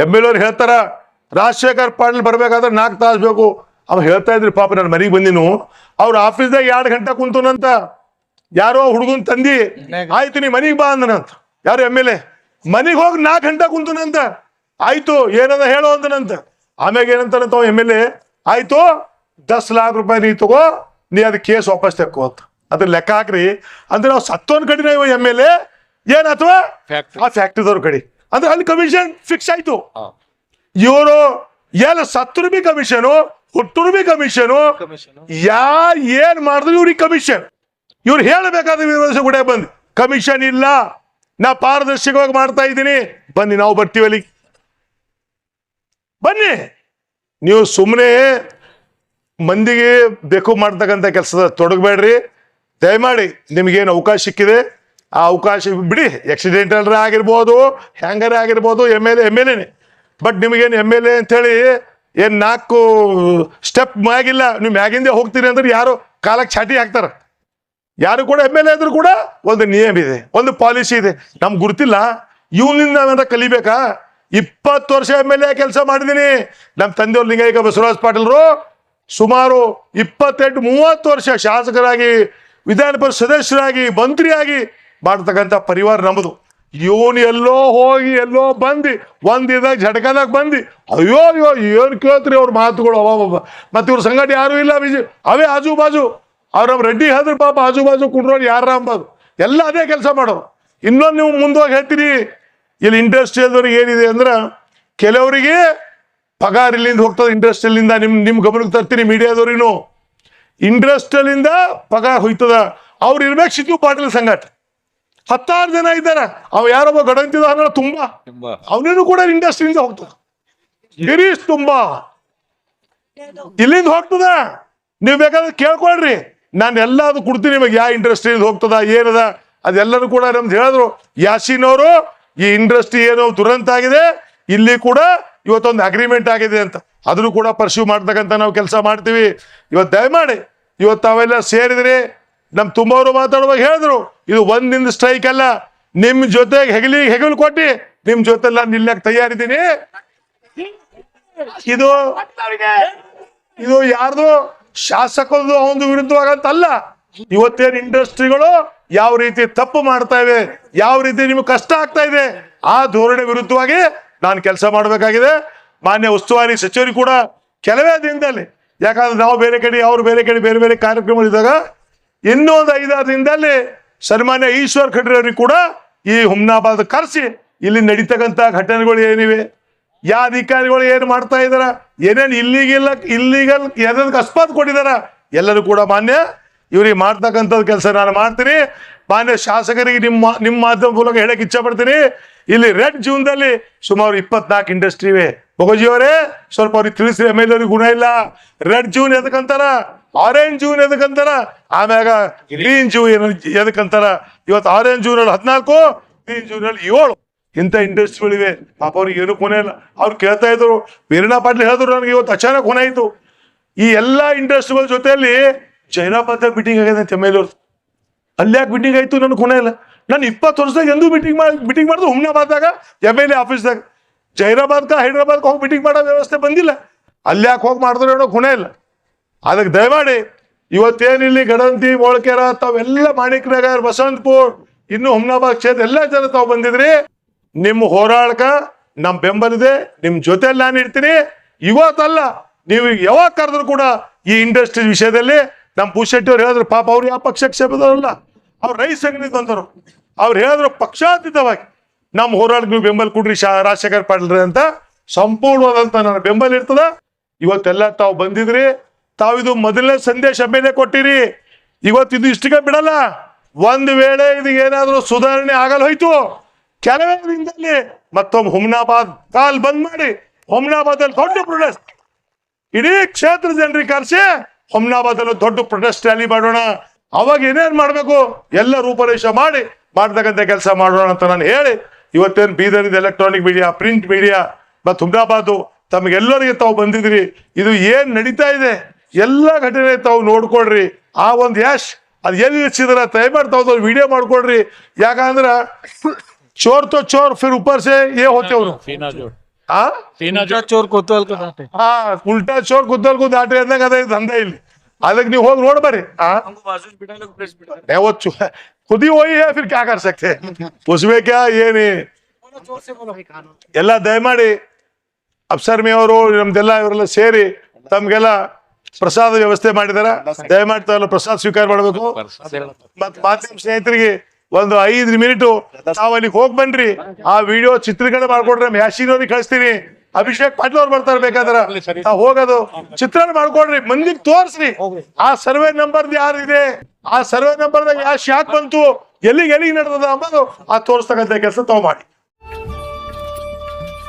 ಎಂ ಎಲ್ ಅವ್ರು ಹೇಳ್ತಾರ ರಾಜಶೇಖರ್ ಪಾಟೀಲ್ ಬರ್ಬೇಕಾದ್ರೆ ನಾಲ್ಕು ತಾಸು ಬೇಕು. ಅವ್ ಹೇಳ್ತಾ ಇದ್ರಿ ಪಾಪ ನಾನು ಮನೆಗೆ ಬಂದಿನು ಅವ್ರ ಆಫೀಸ್ದಾಗ ಎರಡು ಗಂಟೆ ಕುಂತನಂತ. ಯಾರೋ ಹುಡುಗನ್ ತಂದಿ ಆಯ್ತು ನೀ ಮನೆಗೆ ಬಾ ಅಂದನಂತ. ಯಾರು ಎಂ ಎಲ್ ಎ? ಮನೆಗೆ ಹೋಗಿ ನಾಲ್ಕು ಗಂಟೆ ಕುಂತನಂತ. ಆಯ್ತು ಏನದ ಹೇಳೋ ಅಂದನಂತ. ಆಮ್ಯಾಗ ಏನಂತಾನಂತ ಎಂ ಎಲ್ ಎ ಆಯ್ತು ದಸ್ ಲಾಖ ರೂಪಾಯಿ ನೀ ತಗೋ ನೀ ಅದ್ ಕೇಸ್ ವಾಪಸ್ ತೆಕ್ಕೋ ಅಂತ. ಅದ್ರ ಲೆಕ್ಕ ಹಾಕ್ರಿ. ಅಂದ್ರೆ ನಾವು ಸತ್ತೋನ್ ಕಡಿನ ಇವ ಎಂ ಎಲ್ ಎ? ಏನ್ ಅಥವಾ. ಆ ಫ್ಯಾಕ್ಟ್ರಿದವ್ರ ಕಡೆ. ಅಂದ್ರೆ ಅಲ್ಲಿ ಕಮಿಷನ್ ಫಿಕ್ಸ್ ಆಯ್ತು. ಇವರು ಎಲ್ಲ ಸತ್ತರು ಬಿ ಕಮಿಷನು ಹುಟ್ಟರು ಬಿ ಕಮಿಷನು. ಯಾ ಏನ್ ಮಾಡಿದ್ರು ಇವ್ರಿಗೆ ಕಮಿಷನ್ ಇವ್ರು ಹೇಳಬೇಕಾದ ವಿರೋಧ ಕೂಡ ಬಂದು ಕಮಿಷನ್ ಇಲ್ಲ. ನಾ ಪಾರದರ್ಶಕವಾಗಿ ಮಾಡ್ತಾ ಇದ್ದೀನಿ. ಬನ್ನಿ ನಾವು ಬರ್ತೀವಿ ಅಲ್ಲಿ. ಬನ್ನಿ. ನೀವು ಸುಮ್ಮನೆ ಮಂದಿಗೆ ಬೇಕು ಮಾಡ್ತಕ್ಕಂಥ ಕೆಲಸದ ತೊಡಗಬೇಡ್ರಿ. ದಯಮಾಡಿ ನಿಮ್ಗೇನು ಅವಕಾಶ ಸಿಕ್ಕಿದೆ? ಆ ಅವಕಾಶ ಬಿಡಿ ಆಕ್ಸಿಡೆಂಟಲ್ ಆಗಿರ್ಬೋದು ಹ್ಯಾಂಗರೇ ಆಗಿರ್ಬೋದು M L A M L ಎನೇ ಬಟ್ ನಿಮಗೇನು ಎಂ ಎಲ್ ಎ ಅಂತೇಳಿ ಏನು ನಾಲ್ಕು ಸ್ಟೆಪ್ ಮ್ಯಾಗಿಲ್ಲ, ನೀವು ಮ್ಯಾಗಿಂದೇ ಹೋಗ್ತೀರಿ ಅಂದ್ರೆ ಯಾರು ಕಾಲಕ್ಕೆ ಚಾಟಿ ಹಾಕ್ತಾರೆ? ಯಾರು ಕೂಡ ಎಂ ಎಲ್ ಎ ಆದ್ರೂ ಕೂಡ ಒಂದು ನಿಯಮ ಇದೆ, ಒಂದು ಪಾಲಿಸಿ ಇದೆ. ನಮ್ಗೆ ಗುರ್ತಿಲ್ಲ, ಇವನಿಂದ ನಾವೇನಾರ ಕಲಿಬೇಕಾ? ಇಪ್ಪತ್ತು ವರ್ಷ ಎಂ ಎಲ್ ಎ ಕೆಲಸ ಮಾಡಿದ್ದೀನಿ ನಮ್ಮ ತಂದೆಯವ್ರು ಲಿಂಗೈಕ ಬಸವರಾಜ್ ಪಾಟೀಲ್ರು ಸುಮಾರು ಇಪ್ಪತ್ತೆಂಟು, ಮೂವತ್ತು ವರ್ಷ ಶಾಸಕರಾಗಿ ವಿಧಾನ ಪರಿಷತ್ ಸದಸ್ಯರಾಗಿ, ಮಂತ್ರಿಯಾಗಿ ಮಾಡ್ತಕ್ಕಂಥ ಪರಿವಾರ ನಮ್ಮದು ಇವನು ಎಲ್ಲೋ ಹೋಗಿ, ಎಲ್ಲೋ ಬಂದು ಒಂದಿದಾಗ ಝಟಕದಾಗ ಬಂದು, ಅಯ್ಯೋ ಅಯ್ಯೋ, ಏನು ಕೇಳ್ತ್ರಿ ಅವ್ರ ಮಾತುಗಳು, ಅವ ಮತ್ತೆ ಇವ್ರ ಸಂಗಟ ಯಾರು ಇಲ್ಲ, ಬಿಜಿ. ಅವೇ ಆಜು ಬಾಜು ಅವ್ರ ನಮ್ಮ ರೆಡ್ಡಿ ಹೇಳಿದ್ರು ಪಾಪ ಆಜು ಬಾಜು ಕುಂಡ್ರೋರು ಯಾರ ಅಂಬಾದು. ಎಲ್ಲ ಅದೇ ಕೆಲಸ ಮಾಡೋರು. ಇನ್ನೊಂದು ನೀವು ಮುಂದೋಗಿ ಹೇಳ್ತೀರಿ, ಇಲ್ಲಿ ಇಂಡಸ್ಟ್ರಿಯಲ್ದವ್ರಿಗೆ ಏನಿದೆ ಅಂದ್ರೆ, ಕೆಲವರಿಗೆ ಪಗಾರ ಇಲ್ಲಿಂದ ಹೋಗ್ತದೆ, ಇಂಡಸ್ಟ್ರಿಯಲ್ಲಿಂದ ನಿಮ್ಮ ನಿಮ್ಮ ಗಮನಕ್ಕೆ ತರ್ತೀನಿ ಮೀಡಿಯಾದವ್ರಿನೂ ಇಂಡಸ್ಟ್ರಿಯಲಿಂದ ಪಗಾರ ಹೋಯ್ತದ. ಅವ್ರು ಇರ್ಬೇಕು ಸಿದ್ದು ಪಾಟೀಲ್ ಸಂಗಾಟ ಹತ್ತಾರು ಜನ ಇದ್ದಾರೆ. ಅವ ಯಾರೊಬ್ಬ ಗಡಂತಿದ ಅನ್ನೋ ತುಂಬಾ. ಅವನೇನು ಕೂಡ ಇಂಡಸ್ಟ್ರಿಯಿಂದ ಹೋಗ್ತದ ಗಿರೀಶ್ ತುಂಬಾ. ಇಲ್ಲಿಂದ ಹೋಗ್ತದ. ನೀವು ಬೇಕಾದ್ರೆ ಕೇಳ್ಕೊಳ್ರಿ. ನಾನು ಎಲ್ಲ ಅದು ಕೊಡ್ತೀನಿ ನಿಮಗೆ. ಯಾವ ಇಂಡಸ್ಟ್ರಿಯಿಂದ ಹೋಗ್ತದ ಏನದ ಅದೆಲ್ಲರೂ ಕೂಡ ನಮ್ದು ಹೇಳಿದ್ರು. ಯಾಸಿನ್ ಅವರು ಈ ಇಂಡಸ್ಟ್ರಿ ಏನೋ ದುರಂತ ಆಗಿದೆ. ಇಲ್ಲಿ ಕೂಡ ಇವತ್ತೊಂದು ಅಗ್ರಿಮೆಂಟ್ ಆಗಿದೆ ಅಂತ. ಅದನ್ನು ಕೂಡ ಪರ್ಸ್ಯೂ ಮಾಡ್ತಕ್ಕಂಥ ನಾವು ಕೆಲಸ ಮಾಡ್ತೀವಿ. ಇವತ್ತು ದಯಮಾಡಿ ಇವತ್ತು ಅವೆಲ್ಲ ಸೇರಿದ್ರಿ ನಮ್ ತುಂಬವರು ಮಾತಾಡುವಾಗ ಹೇಳಿದ್ರು, ಇದು ಒಂದಿಂದ ಸ್ಟ್ರೈಕ್ ಅಲ್ಲ, ನಿಮ್ ಜೊತೆಗೆ ಹೆಗಲಿ, ಹೆಗಲು ಕೊಟ್ಟಿ, ನಿಮ್ ಜೊತೆ ನಾನು ನಿಲ್ಲಕ್ ತಯಾರಿದ್ದೀನಿ. ಇದು ಇದು ಯಾರ್ದು? ಶಾಸಕರದು ಅವನ ವಿರುದ್ಧವಾಗಂತಲ್ಲ ಇವತ್ತೇನು ಇಂಡಸ್ಟ್ರಿಗಳು ಯಾವ ರೀತಿ ತಪ್ಪು ಮಾಡ್ತಾ ಇವೆ, ಯಾವ ರೀತಿ ನಿಮ್ಗೆ ಕಷ್ಟ ಆಗ್ತಾ ಇದೆ, ಆ ಧೋರಣೆ ವಿರುದ್ಧವಾಗಿ ನಾನು ಕೆಲಸ ಮಾಡಬೇಕಾಗಿದೆ. ಮಾನ್ಯ ಉಸ್ತುವಾರಿ ಸಚಿವರು ಕೂಡ ಕೆಲವೇ ದಿನದಲ್ಲಿ, ಯಾಕಂದ್ರೆ ನಾವು ಬೇರೆ ಕಡೆ, ಅವ್ರು ಬೇರೆ ಕಡೆ, ಬೇರೆ ಬೇರೆ ಕಾರ್ಯಕ್ರಮಗಳಿದ್ದಾಗ ಇನ್ನೂ ಒಂದು ಐದಾರು ದಿನದಲ್ಲಿ ಸನ್ಮಾನ್ಯ ಈಶ್ವರ್ ಖಂಡ್ರೆ ಅವ್ರಿಗೆ ಕೂಡ ಈ ಹುಮ್ನಾಬಾದ್ ಕರೆಸಿ ಇಲ್ಲಿ ನಡೀತಕ್ಕಂಥ ಘಟನೆಗಳು ಏನಿವೆ ಯಾವ ಅಧಿಕಾರಿಗಳು ಏನು ಮಾಡ್ತಾ ಇದಾರ, ಏನೇನು ಇಲ್ಲಿಗಿಲ್ಲ, ಇಲ್ಲಿಗಲ್ ಯಾವ್ದಕ್ಕೆ ಅಸ್ಪಾತ್ ಕೊಟ್ಟಿದಾರ, ಎಲ್ಲರೂ ಕೂಡ ಮಾನ್ಯ ಇವ್ರಿಗೆ ಮಾಡ್ತಕ್ಕಂಥದ್ದು ಕೆಲಸ ನಾನು ಮಾಡ್ತೀನಿ. ಮಾನ್ಯ ಶಾಸಕರಿಗೆ ನಿಮ್ಮ ನಿಮ್ಮ ಮಾಧ್ಯಮ ಮೂಲಕ ಹೇಳಕ್ ಇಚ್ಛೆ ಪಡ್ತೀನಿ. ಇಲ್ಲಿ ರೆಡ್ ಜೂನ್ದಲ್ಲಿ ಸುಮಾರು ಇಪ್ಪತ್ನಾಲ್ಕು ಇಂಡಸ್ಟ್ರಿ ಇವೆ. ಅವರೇ ಸ್ವಲ್ಪ ಅವ್ರಿಗೆ ತಿಳಿಸಿ ಎಂ ಅವ್ರಿಗೆ ಗುಣ ಇಲ್ಲ. ರೆಡ್ ಜೂನ್ ಎದಕ್ಕಂತಾರ ಆರೆಂಜ್ ಜೂನ್ ಎದಕ್ಕಂತಾರ? ಆಮ್ಯಾಗ ಗ್ರೀನ್ ಜೂನ್ ಎದಕ್ಕಂತಾರ? ಇವತ್ತು ಆರೆಂಜ್ ಜೂನ್ ಅಲ್ಲಿ ಹದಿನಾಲ್ಕು, ಗ್ರೀನ್ ಜೂನ್ ಅಲ್ಲಿ ಏಳು. ಇಂಥ ಇಂಡಸ್ಟ್ರಿಗಳಿವೆ. ಪಾಪ ಅವ್ರಿಗೆ ಏನು ಕೊನೆ ಇಲ್ಲ. ಅವ್ರು ಕೇಳ್ತಾ ಇದ್ರು. ವೀರಣ್ಣ ಪಾಟೀಲ್ ಹೇಳಿದ್ರು ನನಗೆ ಇವತ್ತು ಅಚಾನಕ್ ಕೊನೆ ಆಯ್ತು. ಈ ಎಲ್ಲ ಇಂಡಸ್ಟ್ರಿಗಳ ಜೊತೆಯಲ್ಲಿ ಜೈನಾಬಾದ್ದಾಗ ಮೀಟಿಂಗ್ ಆಗಿದೆ ಅಂತ ಎಂ ಅಲ್ಲಿ ಯಾಕೆ ಮೀಟಿಂಗ್ ಆಯ್ತು? ನನಗೆ ಕೊನೆ ಇಲ್ಲ. ನಾನು ಇಪ್ಪತ್ತು ವರ್ಷದಾಗ ಎಂದೂ ಮೀಟಿಂಗ್ ಮಾಡಿ ಮೀಟಿಂಗ್ ಮಾಡಿದ್ರು. ಹುಮ್ನಾಬಾದ್ದಾಗ ಎಂ ಎಲ್ ಎ ಆಫೀಸ್ದಾಗ. ಜೈರಾಬಾದ್ಕ ಹೈದ್ರಾಬಾದ್ಗೆ ಹೋಗಿ ಮೀಟಿಂಗ್ ಮಾಡೋ ವ್ಯವಸ್ಥೆ ಬಂದಿಲ್ಲ. ಅಲ್ಲಿ ಯಾಕೆ ಹೋಗಿ ಮಾಡಿದ್ರು ಹೇಳೋ ಕೊನೆ ಇಲ್ಲ. ಅದಕ್ಕೆ ದಯಮಾಡಿ ಇವತ್ತೇನಿಲ್ಲಿ ಗಡಂತಿ ಮೊಳಕೆರ ತಾವೆಲ್ಲ ಮಾಣಿಕ್ನಗರ್ ಬಸವಂತಪುರ್, ಇನ್ನು ಹುಮ್ನಾಬಾದ್ ಕ್ಷೇತ್ರ ಎಲ್ಲ ಜನ ತಾವು ಬಂದಿದ್ರಿ. ನಿಮ್ಮ ಹೋರಾಡಕ ನಮ್ಮ ಬೆಂಬಲಿದೆ, ನಿಮ್ಮ ಜೊತೆಲಿ ನಾನು ಇರ್ತೀನಿ. ಇವತ್ತಲ್ಲ, ನೀವು ಯಾವಾಗ ಕರೆದ್ರು ಕೂಡ ಈ ಇಂಡಸ್ಟ್ರಿ ವಿಷಯದಲ್ಲಿ ನಮ್ಮ ಭೂಶೆಟ್ಟಿ ಅವ್ರು ಹೇಳಿದ್ರು, ಪಾಪ ಅವ್ರು ಯಾವ ಪಕ್ಷಕ್ಕೆ ಸೇರಿದವರಲ್ಲ ಅವ್ರು ರೈಸ್ ಸಂಘಟನೆ ಬಂದರು ಅವ್ರು ಹೇಳಿದ್ರು ಪಕ್ಷಾತೀತವಾಗಿ, ನಮ್ಮ ಹೋರಾಟಕ್ಕೆ ನೀವು ಬೆಂಬಲ ಕೊಡ್ರಿ, ಶಾ ರಾಜಶೇಖರ್ ಪಾಟೀಲ್ರಿ ಅಂತ. ಸಂಪೂರ್ಣವಾದಂತ ನನ್ನ ಬೆಂಬಲ ಇರ್ತದ. ಇವತ್ತೆಲ್ಲ ತಾವು ಬಂದಿದ್ರಿ. ತಾವು ಇದು ಮೊದಲನೇ ಸಂದೇಶ ಮೇಲೆ ಕೊಟ್ಟಿರಿ. ಇವತ್ತು ಇದು ಇಷ್ಟಕ್ಕೆ ಬಿಡಲ್ಲ. ಒಂದು ವೇಳೆ ಇದು ಏನಾದರೂ ಸುಧಾರಣೆ ಆಗಲ್ಲ ಹೋಯ್ತು. ಕೆಲವೇ ದಿನದಲ್ಲಿ ಮತ್ತೊಮ್ಮೆ ಹುಮ್ನಾಬಾದ್ ಕಾಲ್ ಬಂದ್ ಮಾಡಿ ಹುಮ್ನಾಬಾದ್ ಅಲ್ಲಿ ದೊಡ್ಡ ಪ್ರೊಟೆಸ್ಟ್ ಇಡೀ ಕ್ಷೇತ್ರ ಜನರಿಗೆ ಕರೆಸಿ ಹುಮ್ನಾಬಾದ್ ಅಲ್ಲಿ ದೊಡ್ಡ ಪ್ರೊಟೆಸ್ಟ್ ರ್ಯಾಲಿ ಮಾಡೋಣ. ಅವಾಗ ಏನೇನ್ ಮಾಡಬೇಕು? ಎಲ್ಲ ರೂಪರೇಷ ಮಾಡಿ ಮಾಡ್ತಕ್ಕಂಥ ಕೆಲಸ ಮಾಡೋಣ ಅಂತ ನಾನು ಹೇಳಿ ಇವತ್ತೇನು Bidar electronic media print media ಮತ್ತು ಹುಮ್ನಾಬಾದು ತಮಗೆಲ್ಲರಿಗೆ ತಾವು ಬಂದಿದ್ರಿ ಇದು ಏನ್ ನಡೀತಾ ಇದೆ? ಎಲ್ಲ ಘಟನೆ ತಾವು ನೋಡ್ಕೊಳ್ರಿ. ಆ ಒಂದು ಯಶ್ ಅದು ಎಲ್ಲಿ ಇಳಿಸಿದ್ರ ತಯ ತಾವು ವಿಡಿಯೋ ಮಾಡ್ಕೊಳ್ರಿ. ಯಾಕಂದ್ರ ಚೋರ್ ತೋ ಚೋರ್ ಫಿರ್ ಉಪರ್ ಸೆ ಏ ಹೋತೆ ಅವನು. ಚೋರ್ ಕುತ್ತಲ್ ಹಾ ಉಲ್ಟಾ ಚೋರ್ ಕುತ್ತಲ್ ಕು ದಾಟಿ ಅಂದಂಗ ಅದ ದಂಧೆ ಇಲ್ಲಿ. ಅದಕ್ಕೆ ನೀವು ಹೋಗಿ ನೋಡ್ ಬರ್ರಿ. ಯಾವತ್ತು ಖುದಿ ಹೋಗಿ ಫಿರ್ ಕ್ಯಾ ಕರ್ ಸಕ್ತೆ ಪುಸ್ಬೇಕಾ ಏನಿ ಎಲ್ಲ ದಯಮಾಡಿ ಅಪ್ಸರ್ಮಿ ಅವರು ನಮ್ದೆಲ್ಲ ಇವರೆಲ್ಲ ಸೇರಿ ತಮ್ಗೆಲ್ಲ ಪ್ರಸಾದ ವ್ಯವಸ್ಥೆ ಮಾಡಿದಾರ. ದಯಮಾಡಿ ತಾವೆಲ್ಲ ಪ್ರಸಾದ ಸ್ವೀಕಾರ ಮಾಡಬೇಕು. ಮತ್ ಮಾಧ್ಯಮ ಸ್ನೇಹಿತರಿಗೆ ಒಂದು ಐದು ಮಿನಿಟು ತಾವ್ ಅಲ್ಲಿಗೆ ಹೋಗಿ ಬನ್ರಿ. ಆ ವಿಡಿಯೋ ಚಿತ್ರೀಕರಣ ಮಾಡ್ಕೊಡ್ರಿ. ನಮ್ಮ ಯಾಶಿನವ್ರಿಗೆ ಕಳಿಸ್ತೀನಿ. ಅಭಿಷೇಕ್ ಪಾಟೀಲ್ ಅವ್ರು ಬರ್ತಾರೆ ಬೇಕಾದ್ರ. ಹೋಗೋದು. ಚಿತ್ರಣ ಮಾಡ್ಕೊಡ್ರಿ. ಮಂದಿಗೆ ತೋರಿಸ್ರಿ. ಆ ಸರ್ವೆ ನಂಬರ್ ಯಾರಿದೆ ಆ ಸರ್ವೆ ನಂಬರ್ ಯಾಶ್ ಯಾಕೆ ಬಂತು? ಎಲ್ಲಿಗೆ ಎಲ್ಲಿಗೆ ನಡೆದದ ಅಂಬೋದು ಆ ತೋರಿಸ್ತಕ್ಕಂಥ ಕೆಲಸ ತಾವು ಮಾಡಿ.